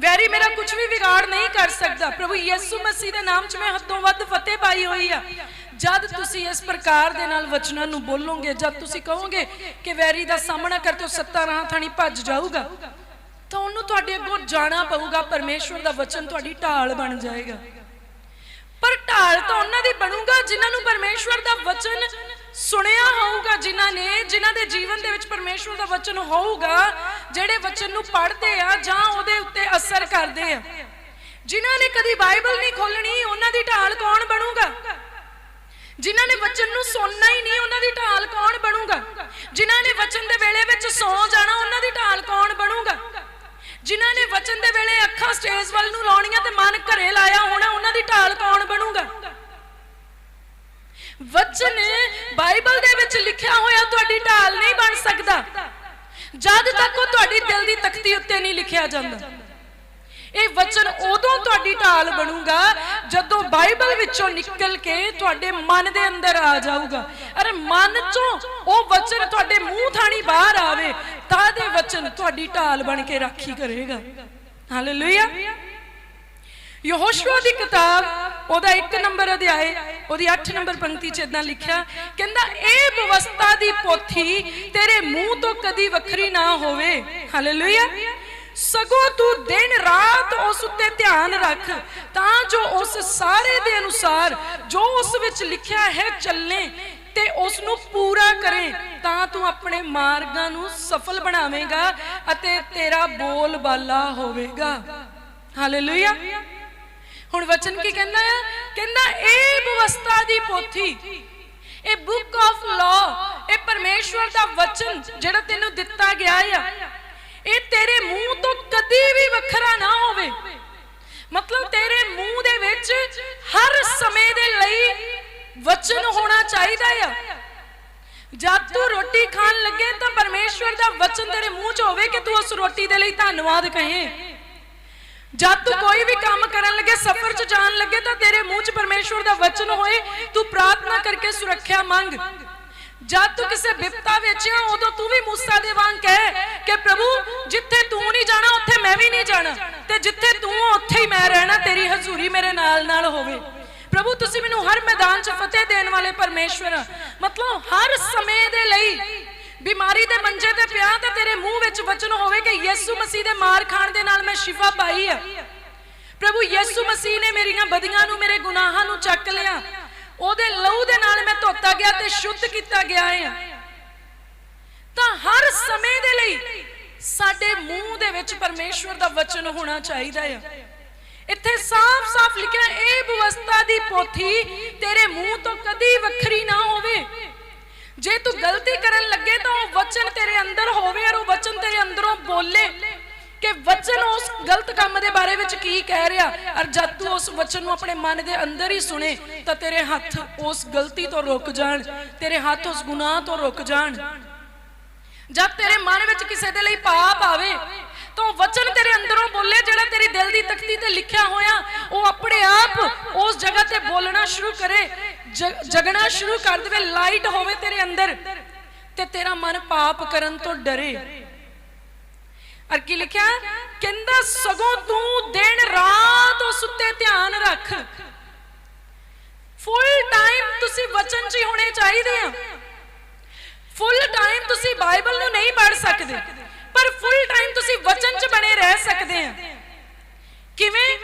[SPEAKER 1] ਵੈਰੀ ਮੇਰਾ ਕੁਝ ਵੀ ਵਿਗਾੜ ਨਹੀਂ ਕਰ ਸਕਦਾ। ਪ੍ਰਭੂ ਯਿਸੂ ਮਸੀਹ ਦੇ ਨਾਮ 'ਚ ਮੈਂ ਹੱਦੋਂ ਵੱਧ ਫਤਿਹ ਪਾਈ ਹੋਈ ਆ। ਜਦ ਤੁਸੀਂ ਇਸ ਪ੍ਰਕਾਰ ਦੇ ਨਾਲ ਵਚਨਾਂ ਨੂੰ ਬੋਲੋਗੇ, ਜਦ ਤੁਸੀਂ ਕਹੋਗੇ ਕਿ ਵੈਰੀ ਦਾ ਸਾਹਮਣਾ ਕਰਕੇ ਉਹ ਸੱਤਾ ਰਾਹ ਥਾਣੀ ਭੱਜ ਜਾਊਗਾ, ਤਾਂ ਉਹਨੂੰ ਤੁਹਾਡੇ ਅੱਗੋਂ ਜਾਣਾ ਪਊਗਾ, ਪਰਮੇਸ਼ਵਰ ਦਾ ਵਚਨ ਤੁਹਾਡੀ ਢਾਲ ਬਣ ਜਾਏਗਾ। ਪਰ ਢਾਲ ਤਾਂ ਉਹਨਾਂ ਦੀ ਬਣੂਗਾ ਜਿਨ੍ਹਾਂ ਨੂੰ ਪਰਮੇਸ਼ਵਰ ਦਾ ਵਚਨ ਸੁਣਿਆ ਹੋਊਗਾ ਜਿਨ੍ਹਾਂ ਨੇ, ਜਿਨ੍ਹਾਂ ਦੇ ਜੀਵਨ ਦੇ ਵਿੱਚ ਪਰਮੇਸ਼ਵਰ ਦਾ ਵਚਨ ਹੋਊਗਾ, ਜਿਹੜੇ ਵਚਨ ਨੂੰ ਪੜ੍ਹਦੇ ਆ ਜਾਂ ਉਹਦੇ ਉੱਤੇ ਅਸਰ ਕਰਦੇ ਆ। ਜਿਨ੍ਹਾਂ ਨੇ ਕਦੀ ਬਾਈਬਲ ਨਹੀਂ ਖੋਲਣੀ ਉਹਨਾਂ ਦੀ ਢਾਲ ਕੌਣ ਬਣੂਗਾ? ਜਿਨ੍ਹਾਂ ਨੇ ਵਚਨ ਨੂੰ ਸੁਣਨਾ ਹੀ ਨਹੀਂ, ਉਹਨਾਂ ਦੀ ਢਾਲ ਕੌਣ ਬਣੂਗਾ? ਜਿਨ੍ਹਾਂ ਨੇ ਵਚਨ ਦੇ ਵੇਲੇ ਵਿੱਚ ਸੌ ਜਾਣਾ, ਉਹਨਾਂ ਦੀ ਢਾਲ ਕੌਣ ਬਣੂਗਾ? ਜਿਨ੍ਹਾਂ ਨੇ ਵਚਨ ਦੇ ਵੇਲੇ ਅੱਖਾਂ ਸਟੇਜ ਵੱਲ ਨੂੰ ਲਾਉਣੀਆਂ ਤੇ ਮਨ ਘਰੇ ਲਾਇਆ ਹੋਣਾ, ਉਹਨਾਂ ਦੀ ਢਾਲ ਕੌਣ ਬਣੂਗਾ? ਵਚਨ ਬਾਈਬਲ ਦੇ ਵਿੱਚ ਲਿਖਿਆ ਹੋਇਆ ਤੁਹਾਡੀ ਢਾਲ ਨਹੀਂ ਬਣ ਸਕਦਾ। ਜਦ ਤੱਕ ਉਹ ਤੁਹਾਡੀ ਦਿਲ ਦੀ ਤਖਤੀ ਉੱਤੇ ਨਹੀਂ ਲਿਖਿਆ ਜਾਂਦਾ। ਇਹ ਵਚਨ ਉਦੋਂ ਤੁਹਾਡੀ ਢਾਲ ਬਣੂਗਾ ਜਦੋਂ ਬਾਈਬਲ ਵਿੱਚੋਂ ਨਿਕਲ ਕੇ ਤੁਹਾਡੇ ਮਨ ਦੇ ਅੰਦਰ ਆ ਜਾਊਗਾ। ਅਰੇ ਮਨ ਚੋਂ ਉਹ ਵਚਨ ਤੁਹਾਡੇ ਮੂੰਹ ਥਾਣੀ ਬਾਹਰ ਆਵੇ, ਤਾਂ ਦੇ ਵਚਨ ਤੁਹਾਡੀ ਢਾਲ ਬਣ ਕੇ ਰਾਖੀ ਕਰੇਗਾ। ਹਾਲੇਲੂਇਆ ਯਹੋਸ਼ੂਆ ਦੀ ਕਿਤਾਬ, ਉਹਦਾ 1 ਨੰਬਰ ਅਧਿਆਇ ਉਹਦੀ 8 ਨੰਬਰ ਪੰਕਤੀ 'ਚ ਇਦਾਂ ਲਿਖਿਆ, ਕਹਿੰਦਾ, ਇਹ ਵਿਵਸਥਾ ਦੀ ਪੋਥੀ ਤੇਰੇ ਮੂੰਹ ਤੋਂ ਕਦੀ ਵੱਖਰੀ ਨਾ ਹੋਵੇ। ਹਾਲੇਲੂਇਆ ਸਗੋਂ ਤੂੰ ਦਿਨ ਰਾਤ ਉਸ ਉੱਤੇ ਧਿਆਨ ਰੱਖ, ਤਾਂ ਜੋ ਉਸ ਸਾਰੇ ਦੇ ਅਨੁਸਾਰ ਜੋ ਉਸ ਵਿੱਚ ਲਿਖਿਆ ਹੈ ਚੱਲੇ ਤੇ ਉਸ ਨੂੰ ਪੂਰਾ ਕਰੇ, ਤਾਂ ਤੂੰ ਆਪਣੇ ਮਾਰਗਾਂ ਨੂੰ ਸਫਲ ਬਣਾਵੇਂਗਾ ਅਤੇ ਤੇਰਾ ਬੋਲ ਬਾਲਾ ਹੋਵੇਗਾ। ਹਾਲੇਲੂਇਆ ਹੁਣ ਵਚਨ ਕੀ ਕਹਿੰਦਾ ਆ? ਕਹਿੰਦਾ, ਇਹ ਵਿਵਸਥਾ ਦੀ ਪੋਥੀ, ਇਹ ਬੁੱਕ ਆਫ ਲਾ ਇਹ ਪਰਮੇਸ਼ਵਰ ਦਾ ਵਚਨ ਜਿਹੜਾ ਤੈਨੂੰ ਦਿੱਤਾ ਗਿਆ ਆ, ਇਹ ਤੇਰੇ ਮੂੰਹ ਤੋਂ ਕਦੀ ਵੀ ਵੱਖਰਾ ਨਾ ਹੋਵੇ। ਮਤਲਬ ਤੇਰੇ ਮੂੰਹ ਦੇ ਵਿੱਚ ਹਰ ਸਮੇਂ ਦੇ ਲਈ ਵਚਨ ਹੋਣਾ ਚਾਹੀਦਾ ਆ। ਜਦ ਤੂੰ ਰੋਟੀ ਖਾਣ ਲੱਗੇ ਤਾਂ ਪਰਮੇਸ਼ਵਰ ਦਾ ਵਚਨ ਤੇਰੇ ਮੂੰਹ 'ਚ ਹੋਵੇ ਕਿ ਤੂੰ ਉਸ ਰੋਟੀ ਦੇ ਲਈ ਧੰਨਵਾਦ ਕਹੇ। ਜਦ ਤੂੰ ਕੋਈ ਵੀ ਕੰਮ ਕਰਨ ਲੱਗੇ, ਸਫ਼ਰ 'ਚ ਜਾਣ ਲੱਗੇ, ਤਾਂ ਤੇਰੇ ਮੂੰਹ 'ਚ ਪਰਮੇਸ਼ਵਰ ਦਾ ਵਚਨ ਹੋਏ, ਤੂੰ ਪ੍ਰਾਰਥਨਾ ਕਰਕੇ ਸੁਰੱਖਿਆ ਮੰਗ। ਜਦ ਤੂੰ ਕਿਸੇ ਵਿਪਤਾ ਵਿੱਚ ਆ, ਉਦੋਂ ਤੂੰ ਵੀ ਮੂਸਾ ਦੇ ਵਾਂਗ ਕਹਿ ਕਿ ਪ੍ਰਭੂ, ਜਿੱਥੇ ਤੂੰ ਨਹੀਂ ਜਾਣਾ, ਉੱਥੇ ਮੈਂ ਵੀ ਨਹੀਂ ਜਾਣਾ। ਤੇ ਜਿੱਥੇ ਤੂੰ ਉੱਥੇ ਹੀ ਮੈਂ ਰਹਿਣਾ, ਤੇਰੀ ਹਜ਼ੂਰੀ ਮੇਰੇ ਨਾਲ ਨਾਲ ਹੋਵੇ। ਪ੍ਰਭੂ, ਤੁਸੀਂ ਮੈਨੂੰ ਹਰ ਮੈਦਾਨ 'ਚ ਫਤਿਹ ਦੇਣ ਵਾਲੇ ਪਰਮੇਸ਼ਵਰ ਮਤਲਬ ਹਰ ਸਮੇਂ ਦੇ ਲਈ ਬਿਮਾਰੀ ਦੇ ਮੰਜੇ ਤੇ ਪਿਆ ਤਾਂ ਤੇਰੇ ਮੂੰਹ ਵਿੱਚ ਵਚਨ ਹੋਵੇ ਕਿ ਯਿਸੂ ਮਸੀਹ ਦੇ ਮਾਰ ਖਾਣ ਦੇ ਨਾਲ ਮੈਂ ਸ਼ਿਫਾ ਪਾਈ ਆ। ਪ੍ਰਭੂ ਯਿਸੂ ਮਸੀਹ ਨੇ ਮੇਰੀਆਂ ਬਦੀਆਂ ਨੂੰ, ਮੇਰੇ ਗੁਨਾਹਾਂ ਨੂੰ ਚੱਕ ਲਿਆ। ਉਹਦੇ ਲਹੂ ਦੇ ਨਾਲ ਮੈਂ ਧੋਤਾ ਗਿਆ ਤੇ ਸ਼ੁੱਧ ਕੀਤਾ ਗਿਆ ਹੈ ਤਾਂ ਹਰ ਸਮੇਂ ਦੇ ਲਈ ਸਾਡੇ ਮੂੰਹ ਦੇ ਵਿੱਚ ਪਰਮੇਸ਼ਵਰ ਦਾ ਵਚਨ ਹੋਣਾ ਚਾਹੀਦਾ ਹੈ ਇੱਥੇ ਸਾਫ਼-ਸਾਫ਼ ਲਿਖਿਆ, ਇਹ ਵਿਵਸਥਾ ਦੀ ਪੋਥੀ ਤੇਰੇ ਮੂੰਹ ਤੋਂ ਕਦੀ ਵੱਖਰੀ ਨਾ ਹੋਵੇ। ਜੇ ਤੂੰ ਗਲਤੀ ਕਰਨ ਲੱਗੇ ਤਾਂ ਉਹ ਵਚਨ ਤੇਰੇ ਅੰਦਰ ਹੋਵੇ ਔਰ ਉਹ ਵਚਨ ਤੇਰੇ ਅੰਦਰੋਂ ਬੋਲੇ ਕਿ ਵਚਨ ਉਸ ਗਲਤ ਕੰਮ ਦੇ ਬਾਰੇ ਵਿੱਚ ਕੀ ਕਹਿ ਰਿਹਾ। ਔਰ ਜਦ ਤੂੰ ਉਸ ਵਚਨ ਨੂੰ ਆਪਣੇ ਮਨ ਦੇ ਅੰਦਰ ਹੀ ਸੁਣੇ, ਤਾਂ ਤੇਰੇ ਹੱਥ ਉਸ ਗਲਤੀ ਤੋਂ ਰੁਕ ਜਾਣ, ਤੇਰੇ ਹੱਥ ਉਸ ਗੁਨਾਹ ਤੋਂ ਰੁਕ ਜਾਣ। ਜਦ ਤੇਰੇ ਮਨ ਵਿੱਚ ਕਿਸੇ ਦੇ ਲਈ ਪਾਪ ਆਵੇ, ਤਾਂ ਉਹ ਵਚਨ ਤੇਰੇ ਅੰਦਰੋਂ ਬੋਲੇ, ਜਿਹੜਾ ਤੇਰੇ ਦਿਲ ਦੀ ਤਖਤੀ ਤੇ ਲਿਖਿਆ ਹੋਇਆ, ਉਹ ਆਪਣੇ ਆਪ ਉਸ ਜਗ੍ਹਾ ਤੇ ਬੋਲਣਾ ਸ਼ੁਰੂ ਕਰੇ। ਜਗਣਾ ਸ਼ੁਰੂ ਕਰ ਦੇਵੇ, ਲਾਈਟ ਹੋਵੇ ਤੇਰੇ ਅੰਦਰ ਤੇ ਤੇਰਾ ਮਨ ਪਾਪ ਕਰਨ ਤੋਂ ਡਰੇ। ਅਰ ਕੀ ਲਿਖਿਆ, ਕਹਿੰਦਾ, ਸਗੋਂ ਤੂੰ ਦਿਨ ਰਾਤ ਉਸ ਉੱਤੇ ਧਿਆਨ ਰੱਖ। ਫੁੱਲ ਟਾਈਮ ਤੁਸੀਂ ਵਚਨ 'ਚ ਹੋਣੇ ਚਾਹੀਦੇ ਆ। ਫੁੱਲ ਟਾਈਮ ਤੁਸੀਂ ਬਾਈਬਲ ਨੂੰ ਨਹੀਂ ਪੜ੍ਹ ਸਕਦੇ, ਪਰ ਫੁੱਲ ਟਾਈਮ ਤੁਸੀਂ ਵਚਨ 'ਚ ਬਣੇ ਰਹਿ ਸਕਦੇ ਆ। ਕਿਵੇਂ?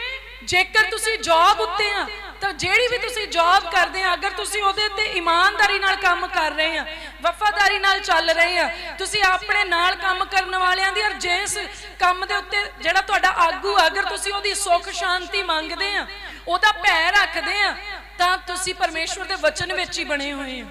[SPEAKER 1] ਜੇਕਰ ਤੁਸੀਂ ਜੌਬ ਉੱਤੇ ਆ ਤਾਂ ਜਿਹੜੀ ਵੀ ਤੁਸੀਂ ਜੌਬ ਕਰਦੇ ਆ ਅਗਰ ਤੁਸੀਂ ਉਹਦੇ ਤੇ ਇਮਾਨਦਾਰੀ ਨਾਲ ਕੰਮ ਕਰ ਰਹੇ ਆ ਵਫਾਦਾਰੀ ਨਾਲ ਚੱਲ ਰਹੇ ਆ ਤੁਸੀਂ ਆਪਣੇ ਨਾਲ ਕੰਮ ਕਰਨ ਵਾਲਿਆਂ ਦੀ ਔਰ ਜਿਸ ਕੰਮ ਦੇ ਉੱਤੇ ਜਿਹੜਾ ਤੁਹਾਡਾ ਆਗੂ ਆ, ਅਗਰ ਤੁਸੀਂ ਉਹਦੀ ਸੁੱਖ ਸ਼ਾਂਤੀ ਮੰਗਦੇ ਆ ਉਹਦਾ ਭੈ ਰੱਖਦੇ ਆ ਤਾਂ ਤੁਸੀਂ ਪਰਮੇਸ਼ਵਰ ਦੇ ਵਚਨ ਵਿੱਚ ਹੀ ਬਣੇ ਹੋਏ ਆ।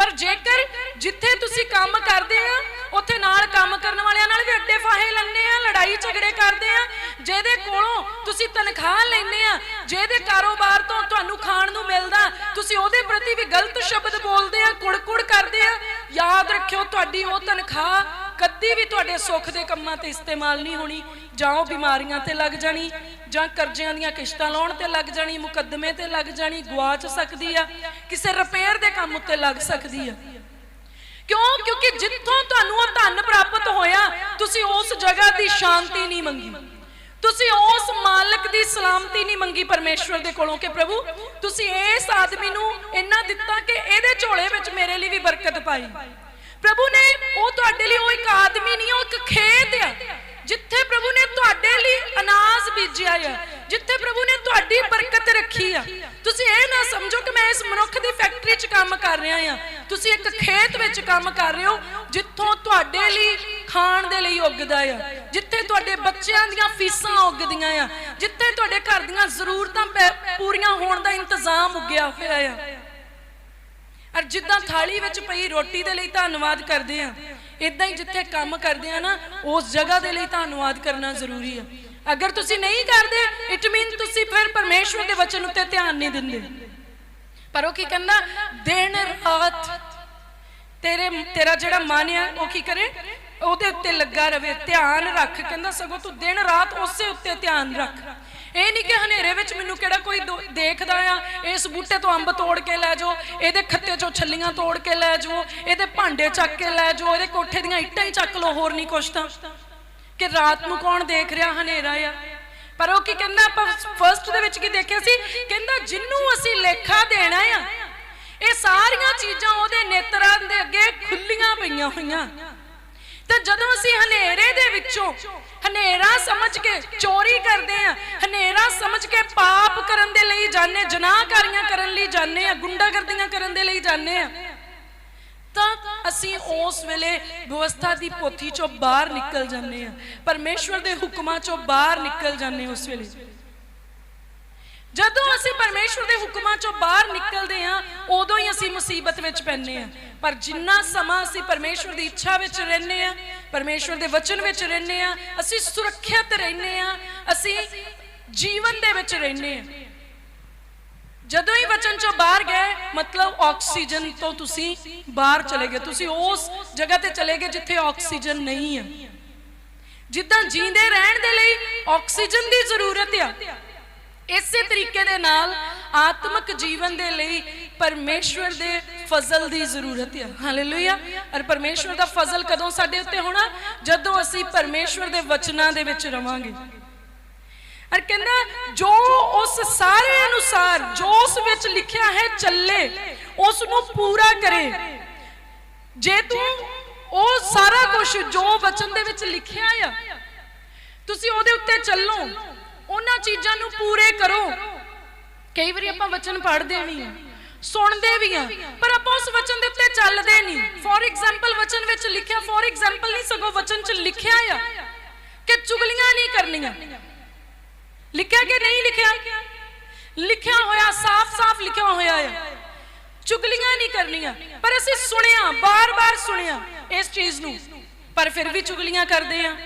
[SPEAKER 1] ਪਰ ਜੇਕਰ ਜਿੱਥੇ ਤੁਸੀਂ ਕੰਮ ਕਰਦੇ ਆ, ਉੱਥੇ ਨਾਲ ਕੰਮ ਕਰਨ ਵਾਲਿਆਂ ਨਾਲ ਵੀ ਅੱਡੇ ਫਾਹੇ ਲੈਂਦੇ ਆ, ਲੜਾਈ ਝਗੜੇ ਕਰਦੇ ਆ, ਜਿਹਦੇ ਕੋਲੋਂ ਤੁਸੀਂ ਤਨਖਾਹ ਲੈਂਦੇ ਆ, ਜਿਹਦੇ ਕਾਰੋਬਾਰ ਤੋਂ ਤੁਹਾਨੂੰ ਖਾਣ ਨੂੰ ਮਿਲਦਾ, ਤੁਸੀਂ ਉਹਦੇ ਪ੍ਰਤੀ ਵੀ ਗਲਤ ਸ਼ਬਦ ਬੋਲਦੇ ਆ, ਕੁੜਕੁੜ ਕਰਦੇ ਆ, ਯਾਦ ਰੱਖਿਓ ਤੁਹਾਡੀ ਉਹ ਤਨਖਾਹ ਕਦੀ ਵੀ ਤੁਹਾਡੇ ਸੁੱਖ ਦੇ ਕੰਮਾਂ ਤੇ ਇਸਤੇਮਾਲ ਨਹੀਂ ਹੋਣੀ। ਜਾਂ ਉਹ ਬਿਮਾਰੀਆਂ ਤੇ ਲੱਗ ਜਾਣੀ, ਜਾਂ ਕਰਜ਼ਿਆਂ ਦੀਆਂ ਕਿਸ਼ਤਾਂ ਲਾਉਣ ਤੇ ਲੱਗ ਜਾਣੀ, ਮੁਕੱਦਮੇ ਤੇ ਲੱਗ ਜਾਣੀ ਗਵਾਚ ਸਕਦੀ ਆ, ਕਿਸੇ ਰਿਪੇਅਰ ਦੇ ਕੰਮ ਉੱਤੇ ਲੱਗ ਸਕਦੀ ਆ। ਕਿਉਂ? ਕਿਉਂਕਿ ਜਿੱਥੋਂ ਤੁਹਾਨੂੰ ਉਹ ਧਨ ਪ੍ਰਾਪਤ ਹੋਇਆ, ਤੁਸੀਂ ਉਸ ਜਗ੍ਹਾ ਦੀ ਸ਼ਾਂਤੀ ਨਹੀਂ ਮੰਗੀ। ਤੁਸੀਂ ਉਸ ਮਾਲਕ ਦੀ ਸਲਾਮਤੀ ਨਹੀਂ ਮੰਗੀ ਪਰਮੇਸ਼ਵਰ ਦੇ ਕੋਲੋਂ ਕਿ ਪ੍ਰਭੂ, ਤੁਸੀਂ ਇਸ ਆਦਮੀ ਨੂੰ ਇੰਨਾ ਦਿੱਤਾ ਕਿ ਇਹਦੇ ਝੋਲੇ ਵਿੱਚ ਮੇਰੇ ਲਈ ਵੀ ਬਰਕਤ ਪਾਈ। ਪ੍ਰਭੂ ਨੇ ਉਹ ਤੁਹਾਡੇ ਲਈ ਉਹ ਇੱਕ ਆਦਮੀ ਨਹੀਂ, ਉਹ ਇੱਕ ਖੇਤ ਆ। ਜਿੱਥੇ ਪ੍ਰਭੂ ਨੇ ਤੁਹਾਡੇ ਲਈ ਅਨਾਜ ਬੀਜਿਆ ਆ, ਜਿੱਥੇ ਪ੍ਰਭੂ ਨੇ ਤੁਹਾਡੀ ਬਰਕਤ ਰੱਖੀ ਆ, ਤੁਸੀਂ ਇਹ ਨਾ ਸਮਝੋ ਕਿ ਮੈਂ ਇਸ ਮਨੁੱਖ ਦੀ ਫੈਕਟਰੀ 'ਚ ਕੰਮ ਕਰ ਰਿਹਾ ਆ। ਤੁਸੀਂ ਇੱਕ ਖੇਤ ਵਿੱਚ ਕੰਮ ਕਰ ਰਹੇ ਹੋ, ਜਿੱਥੋਂ ਤੁਹਾਡੇ ਲਈ ਖਾਣ ਦੇ ਲਈ ਉੱਗਦਾ ਆ, ਜਿੱਥੇ ਤੁਹਾਡੇ ਬੱਚਿਆਂ ਦੀਆਂ ਫੀਸਾਂ ਉੱਗਦੀਆਂ ਆ, ਜਿੱਥੇ ਤੁਹਾਡੇ ਘਰ ਦੀਆਂ ਜ਼ਰੂਰਤਾਂ ਪੈ- ਪੂਰੀਆਂ ਹੋਣ ਦਾ ਇੰਤਜ਼ਾਮ ਉੱਗਿਆ ਹੋਇਆ ਆ। ਔਰ ਜਿੱਦਾਂ ਥਾਲੀ ਵਿੱਚ ਪਈ ਰੋਟੀ ਦੇ ਲਈ ਧੰਨਵਾਦ ਕਰਦੇ ਆ ਇਦਾਂ ਹੀ ਜਿੱਥੇ ਕੰਮ ਕਰਦੇ ਆ ਨਾ, ਉਸ ਜਗ੍ਹਾ ਦੇ ਲਈ ਧੰਨਵਾਦ ਕਰਨਾ ਜ਼ਰੂਰੀ ਆ। ਅਗਰ ਤੁਸੀਂ ਨਹੀਂ ਕਰਦੇ ਇਟ ਮੀਨ ਤੁਸੀਂ ਫਿਰ ਪਰਮੇਸ਼ਵਰ ਦੇ ਵਚਨ ਉੱਤੇ ਧਿਆਨ ਨਹੀਂ ਦਿੰਦੇ। ਪਰ ਉਹ ਕੀ ਕਹਿੰਦਾ? ਦਿਨ, ਰਾਤ, ਤੇਰੇ, ਤੇਰਾ ਜਿਹੜਾ ਮਨ ਆ, ਉਹ ਕੀ ਕਰੇ? ਉਹਦੇ ਉੱਤੇ ਲੱਗਾ ਰਵੇ, ਧਿਆਨ ਰੱਖ। ਕਹਿੰਦਾ ਸਗੋਂ ਤੂੰ ਦਿਨ, ਰਾਤ ਉਸੇ ਉੱਤੇ ਧਿਆਨ ਰੱਖ। ਇਹ ਨਹੀਂ ਕਿ ਹਨੇਰੇ ਵਿੱਚ ਮੈਨੂੰ ਕਿਹੜਾ ਕੋਈ ਦੇਖਦਾ ਆ। ਇਸ ਬੂਟੇ ਤੋਂ ਅੰਬ ਤੋੜ ਕੇ ਲੈ ਜਾਓ, ਇਹਦੇ ਖੱਤੇ ਚੋਂ ਛੱਲੀਆਂ ਤੋੜ ਕੇ ਲੈ ਜਾਓ, ਇਹਦੇ ਭਾਂਡੇ ਚੱਕ ਕੇ ਲੈ ਜਾਓ, ਇਹਦੇ ਕੋਠੇ ਦੀਆਂ ਇੱਟਾਂ ਹੀ ਚੱਕ ਲਓ, ਹੋਰ ਨਹੀਂ ਕੁਛ ਤਾਂ। ਕਿ ਰਾਤ ਨੂੰ ਕੌਣ ਦੇਖ ਰਿਹਾ ਹਨੇਰਾ ਆ? ਪਰ ਉਹ ਕੀ ਕਹਿੰਦਾ ਆਪਾਂ ਫਰਸਟ ਦੇ ਵਿੱਚ ਕੀ ਦੇਖਿਆ ਸੀ? ਕਹਿੰਦਾ ਜਿੰਨੂੰ ਅਸੀਂ ਲੇਖਾ ਦੇਣਾ ਆ, ਇਹ ਸਾਰੀਆਂ ਚੀਜ਼ਾਂ ਉਹਦੇ ਨੇਤਰਾਂ ਦੇ ਅੱਗੇ ਖੁੱਲੀਆਂ ਪਈਆਂ ਹੋਈਆਂ। ਤੇ ਜਦੋਂ ਅਸੀਂ ਹਨੇਰੇ ਦੇ ਵਿੱਚੋਂ ਹਨੇਰਾ ਸਮਝ ਕੇ ਚੋਰੀ ਕਰਦੇ ਆ ਹਨੇਰਾ ਸਮਝ ਕੇ ਪਾਪ ਕਰਨ ਦੇ ਲਈ ਜਾਂਦੇ ਜਨਾਹਕਾਰੀਆਂ ਕਰਨ ਲਈ ਜਾਂਦੇ ਆ ਗੁੰਡਾਗਰਦੀਆਂ ਕਰਨ ਦੇ ਲਈ ਜਾਂਦੇ ਆ ਤਾਂ ਅਸੀਂ ਉਸ ਵੇਲੇ ਵਿਵਸਥਾ ਦੀ ਪੋਥੀ ਚੋਂ ਬਾਹਰ ਨਿਕਲ ਜਾਂਦੇ ਆ ਪਰਮੇਸ਼ਵਰ ਦੇ ਹੁਕਮਾਂ ਚੋਂ ਬਾਹਰ ਨਿਕਲ ਜਾਂਦੇ ਉਸ ਵੇਲੇ। ਜਦੋਂ ਅਸੀਂ ਪਰਮੇਸ਼ਵਰ ਦੇ ਹੁਕਮਾਂ ਚੋਂ ਬਾਹਰ ਨਿਕਲਦੇ ਹਾਂ, ਉਦੋਂ ਹੀ ਅਸੀਂ ਮੁਸੀਬਤ ਵਿੱਚ ਪੈਂਦੇ ਹਾਂ। ਪਰ ਜਿੰਨਾ ਸਮਾਂ ਅਸੀਂ ਪਰਮੇਸ਼ਵਰ ਦੀ ਇੱਛਾ ਵਿੱਚ ਰਹਿੰਦੇ ਹਾਂ, ਪਰਮੇਸ਼ਵਰ ਦੇ ਵਚਨ ਵਿੱਚ ਰਹਿੰਦੇ ਹਾਂ, ਅਸੀਂ ਸੁਰੱਖਿਅਤ ਰਹਿੰਦੇ ਹਾਂ, ਅਸੀਂ ਜੀਵਨ ਦੇ ਵਿੱਚ ਰਹਿੰਦੇ ਹਾਂ। ਜਦੋਂ ਹੀ ਵਚਨ ਚੋਂ ਬਾਹਰ ਗਏ, ਮਤਲਬ ਆਕਸੀਜਨ ਤੋਂ ਤੁਸੀਂ ਬਾਹਰ ਚਲੇ ਗਏ, ਤੁਸੀਂ ਉਸ ਜਗ੍ਹਾ ਤੇ ਚਲੇ ਗਏ ਜਿੱਥੇ ਆਕਸੀਜਨ ਨਹੀਂ ਹੈ। ਜਿੱਦਾਂ ਜੀਂਦੇ ਰਹਿਣ ਦੇ ਲਈ ਆਕਸੀਜਨ ਦੀ ਜ਼ਰੂਰਤ ਆ। ਇਸੇ ਤਰੀਕੇ ਦੇ ਨਾਲ ਆਤਮਿਕ ਜੀਵਨ ਦੇ ਲਈ ਪਰਮੇਸ਼ਵਰ ਦੇ ਫਜ਼ਲ ਦੀ ਜ਼ਰੂਰਤ ਹੈ ਹਾਲੇਲੂਇਆ ਔਰ ਪਰਮੇਸ਼ਵਰ ਦਾ ਫਜ਼ਲ ਕਦੋਂ ਸਾਡੇ ਉੱਤੇ ਹੋਣਾ? ਜਦੋਂ ਅਸੀਂ ਪਰਮੇਸ਼ਵਰ ਦੇ ਵਚਨਾਂ ਦੇ ਵਿੱਚ ਰਵਾਂਗੇ। ਔਰ ਕਹਿੰਦਾ, ਜੋ ਉਸ ਸਾਰੇ ਅਨੁਸਾਰ, ਜੋ ਉਸ ਵਿੱਚ ਲਿਖਿਆ ਹੈ, ਚੱਲੇ ਉਸ ਨੂੰ ਪੂਰਾ ਕਰੇ। ਜੇ ਤੂੰ ਉਹ ਸਾਰਾ ਕੁਝ ਜੋ ਵਚਨ ਦੇ ਵਿੱਚ ਲਿਖਿਆ ਆ, ਤੁਸੀਂ ਉਹਦੇ ਉੱਤੇ ਚੱਲੋ। ਉਹਨਾਂ ਚੀਜ਼ਾਂ ਨੂੰ ਪੂਰੇ ਕਰੋ। ਕਈ ਵਾਰੀ ਆਪਾਂ ਵਚਨ ਪੜ੍ਹਦੇ ਵੀ ਆ। ਸੁਣਦੇ ਵੀ ਆ, ਪਰ ਆਪਾਂ ਉਸ ਵਚਨ ਦੇ ਉੱਤੇ ਚੱਲਦੇ ਨਹੀਂ। ਫੋਰ ਐਗਜ਼ਾਮਪਲ ਵਚਨ ਵਿੱਚ ਲਿਖਿਆ ਫੋਰ ਐਗਜ਼ਾਮਪਲ ਨਹੀਂ, ਸਗੋਂ ਵਚਨ 'ਚ ਲਿਖਿਆ ਆ ਕਿ ਚੁਗਲੀਆਂ ਨਹੀਂ ਕਰਨੀਆਂ। ਲਿਖਿਆ ਕਿ ਨਹੀਂ ਲਿਖਿਆ? ਲਿਖਿਆ ਹੋਇਆ ਸਾਫ਼-ਸਾਫ਼ ਲਿਖਿਆ ਹੋਇਆ ਹੈ ਚੁਗਲੀਆਂ ਨਹੀਂ ਕਰਨੀਆਂ। ਪਰ ਅਸੀਂ ਸੁਣਿਆ, ਬਾਰ-ਬਾਰ ਸੁਣਿਆ ਇਸ ਚੀਜ਼ ਨੂੰ। ਪਰ ਫਿਰ ਵੀ ਚੁਗਲੀਆਂ ਕਰਦੇ ਆ।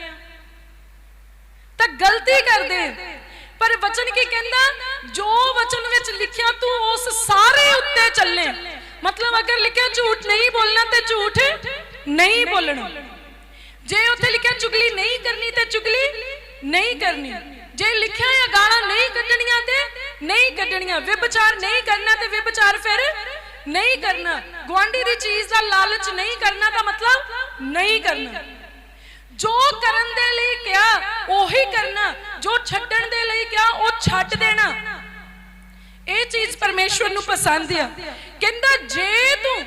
[SPEAKER 1] ਤਾਂ ਗਲਤੀ ਕਰਦੇ ਪਰ ਵਚਨ ਕੀ ਕਹਿੰਦਾ? ਜੋ ਵਚਨ ਵਿੱਚ ਲਿਖਿਆ, ਤੂੰ ਉਸ ਸਾਰੇ ਉੱਤੇ ਚੱਲੇ। ਮਤਲਬ ਅਗਰ ਲਿਖਿਆ ਝੂਠ ਨਹੀਂ ਬੋਲਣਾ, ਤੇ ਝੂਠ ਨਹੀਂ ਬੋਲਣਾ। ਜੇ ਉੱਥੇ ਲਿਖਿਆ ਚੁਗਲੀ ਨਹੀਂ ਕਰਨੀ, ਤੇ ਚੁਗਲੀ ਨਹੀਂ ਕਰਨੀ। ਜੇ ਲਿਖਿਆ ਹੈ ਗਾਲਾਂ ਨਹੀਂ ਕੱਢਣੀਆਂ, ਤੇ ਨਹੀਂ ਕੱਢਣੀਆਂ। ਵਿਭਚਾਰ ਨਹੀਂ ਕਰਨਾ, ਤੇ ਵਿਭਚਾਰ ਫਿਰ ਨਹੀਂ ਕਰਨਾ। ਗਵਾਂਢੀ ਦੀ ਚੀਜ਼ ਦਾ ਲਾਲਚ ਨਹੀਂ ਕਰਨਾ, ਦਾ ਮਤਲਬ ਨਹੀਂ ਕਰਨਾ। ਜੋ ਕਰਨ ਦੇ ਲਈ ਕਿਹਾ, ਉਹੀ ਕਰਨਾ। ਜੋ ਛੱਡਣ ਦੇ ਲਈ ਕਿਹਾ, ਉਹ ਛੱਡ ਦੇਣਾ। ਇਹ ਚੀਜ਼ ਪਰਮੇਸ਼ਵਰ ਨੂੰ ਪਸੰਦ ਆ। ਕਹਿੰਦਾ, ਜੇ ਤੂੰ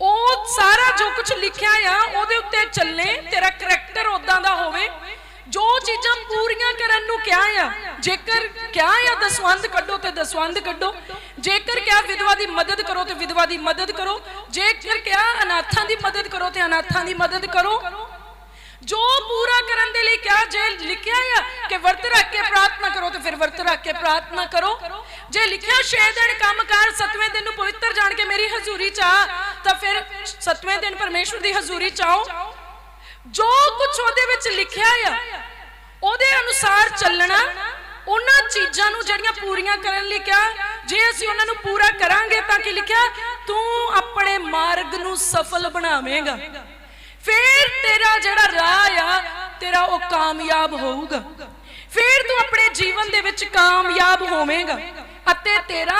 [SPEAKER 1] ਉਹ ਸਾਰਾ ਜੋ ਕੁਝ ਲਿਖਿਆ ਆ, ਉਹਦੇ ਉੱਤੇ ਚੱਲੇ ਤੇਰਾ ਕਰੈਕਟਰ ਉਦਾਂ ਦਾ ਹੋਵੇ, ਜੋ ਚੀਜ਼ਾਂ ਪੂਰੀਆਂ ਕਰਨ ਨੂੰ ਕਿਹਾ ਆ, ਜੇਕਰ ਕਿਹਾ ਆ ਦਸਵੰਦ ਕੱਢੋ ਤੇ ਦਸਵੰਦ ਕੱਢੋ। ਜੇਕਰ ਕਿਹਾ, ਵਿਧਵਾ ਦੀ ਮਦਦ ਕਰੋ ਤੇ ਵਿਧਵਾ ਦੀ ਮਦਦ ਕਰੋ। ਜੇਕਰ ਕਿਹਾ, ਅਨਾਥਾਂ ਦੀ ਮਦਦ ਕਰੋ ਤੇ ਅਨਾਥਾਂ ਦੀ ਮਦਦ ਕਰੋ। ਜੋ ਪੂਰਾ ਕਰਨ ਦੇ ਲਈ ਕਿਹਾ, ਜੇ ਲਿਖਿਆ ਆ ਕਿ ਵਰਤ ਰੱਖ ਕੇ ਪ੍ਰਾਰਥਨਾ ਕਰੋ, ਤੇ ਫਿਰ ਵਰਤ ਰੱਖ ਕੇ ਪ੍ਰਾਰਥਨਾ ਕਰੋ। ਜੇ ਲਿਖਿਆ ਛੇ ਦਿਨ ਕੰਮਕਾਰ ਸਤਵੇਂ ਦਿਨ ਨੂੰ ਪਵਿੱਤਰ ਜਾਣ ਕੇ ਮੇਰੀ ਹਜ਼ੂਰੀ ਚ ਤਾਂ ਫਿਰ ਸਤਵੇਂ ਦਿਨ ਪਰਮੇਸ਼ਵਰ ਦੀ ਹਜ਼ੂਰੀ ਚ ਜੋ ਕੁਝ ਉਹਦੇ ਵਿੱਚ ਲਿਖਿਆ ਆ, ਉਹਦੇ ਅਨੁਸਾਰ ਚੱਲਣਾ, ਉਹਨਾਂ ਚੀਜ਼ਾਂ ਨੂੰ ਜਿਹੜੀਆਂ ਪੂਰੀਆਂ ਕਰਨ ਲਈ ਕਿਹਾ, ਜੇ ਅਸੀਂ ਉਹਨਾਂ ਨੂੰ ਪੂਰਾ ਕਰਾਂਗੇ ਤਾਂ ਕੀ ਲਿਖਿਆ? ਤੂੰ ਆਪਣੇ ਮਾਰਗ ਨੂੰ ਸਫਲ ਬਣਾਵੇਂਗਾ। ਫੇਰ ਤੇਰਾ ਜਿਹੜਾ ਰਾਹ ਆ, ਤੇਰਾ ਉਹ ਕਾਮਯਾਬ ਹੋਊਗਾ। ਫਿਰ ਤੂੰ ਆਪਣੇ ਜੀਵਨ ਦੇ ਵਿੱਚ ਕਾਮਯਾਬ ਹੋਵੇਂਗਾ ਅਤੇ ਤੇਰਾ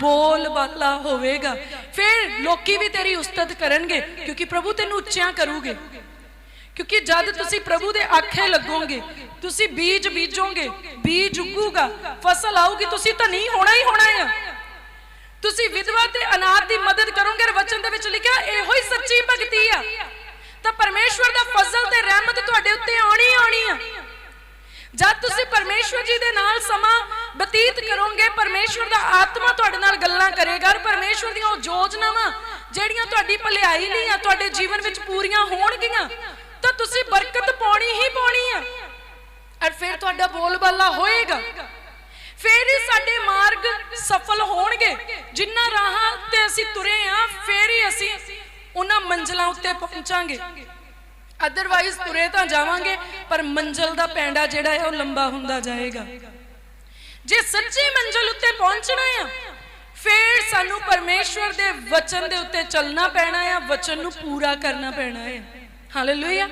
[SPEAKER 1] ਬੋਲ ਬਾਲਾ ਹੋਵੇਗਾ। ਫਿਰ ਲੋਕੀ ਵੀ ਤੇਰੀ ਉਸਤਤ ਕਰਨਗੇ, ਕਿਉਂਕਿ ਪ੍ਰਭੂ ਤੈਨੂੰ ਉੱਚਿਆਂ ਕਰੂਗੇ। ਕਿਉਂਕਿ ਜਦ ਤੁਸੀਂ ਪ੍ਰਭੂ ਦੇ ਆਖੇ ਲੱਗੋਗੇ, ਤੁਸੀਂ ਬੀਜ ਬੀਜੋਗੇ, ਬੀਜ ਉੱਗੂਗਾ, ਫਸਲ ਆਊਗੀ, ਤੁਸੀਂ ਤਾਂ ਨਹੀਂ ਹੋਣਾ ਹੀ ਹੋਣਾ ਆ। ਤੁਸੀਂ ਵਿਧਵਾ ਤੇ ਅਨਾਥ ਦੀ ਮਦਦ ਕਰੋਗੇ ਵਚਨ ਦੇ ਵਿੱਚ ਲਿਖਿਆ, ਇਹੋ ਹੀ ਸੱਚੀ ਭਗਤੀ ਆ। ਤਾਂ ਪਰਮੇਸ਼ਵਰ ਦਾ ਫਜ਼ਲ ਤੇ ਰਹਿਮਤ ਤੁਹਾਡੇ ਉੱਤੇ ਆਉਣੀ ਆਉਣੀ ਆ। ਜਦ ਤੁਸੀਂ ਪਰਮੇਸ਼ਵਰ ਜੀ ਦੇ ਨਾਲ ਸਮਾਂ ਬਤੀਤ ਕਰੋਗੇ, ਪਰਮੇਸ਼ਵਰ ਦਾ ਆਤਮਾ ਤੁਹਾਡੇ ਨਾਲ ਗੱਲਾਂ ਕਰੇਗਾ ਔਰ ਪਰਮੇਸ਼ਵਰ ਦੀਆਂ ਉਹ ਯੋਜਨਾਵਾਂ ਜਿਹੜੀਆਂ ਤੁਹਾਡੀ ਭਲਾਈ ਲਈ ਆ, ਤੁਹਾਡੇ ਜੀਵਨ ਵਿੱਚ ਪੂਰੀਆਂ ਹੋਣਗੀਆਂ, ਤਾਂ ਤੁਸੀਂ ਬਰਕਤ ਪਾਉਣੀ ਹੀ ਪਾਉਣੀ ਆ। ਔਰ ਫਿਰ ਤੁਹਾਡਾ ਬੋਲਬਾਲਾ ਹੋਏਗਾ। ਫਿਰ ਹੀ ਸਾਡੇ ਮਾਰਗ ਸਫਲ ਹੋਣਗੇ। ਜਿੰਨਾ ਰਾਹਾਂ ਤੇ ਅਸੀਂ ਤੁਰੇ ਆ, ਫਿਰ ਹੀ ਅਸੀਂ ਉਹਨਾਂ ਮੰਜ਼ਲਾਂ ਉੱਤੇ ਪਹੁੰਚਾਂਗੇ। ਅਦਰਵਾਈਜ਼ ਤੁਰੇ ਤਾਂ ਜਾਵਾਂਗੇ, ਪਰ ਮੰਜ਼ਲ ਦਾ ਪੈਂਡਾ ਜਿਹੜਾ ਹੈ ਉਹ ਲੰਬਾ ਹੁੰਦਾ ਜਾਏਗਾ। ਜੇ ਸੱਚੀ ਮੰਜ਼ਲ ਉੱਤੇ ਪਹੁੰਚਣਾ ਆ, ਫਿਰ ਸਾਨੂੰ ਪਰਮੇਸ਼ਵਰ ਦੇ ਵਚਨ ਦੇ ਉੱਤੇ ਚੱਲਣਾ ਪੈਣਾ ਆ, ਵਚਨ ਨੂੰ ਪੂਰਾ ਕਰਨਾ ਪੈਣਾ ਹੈ ਹਾਲੇਲੂਇਆ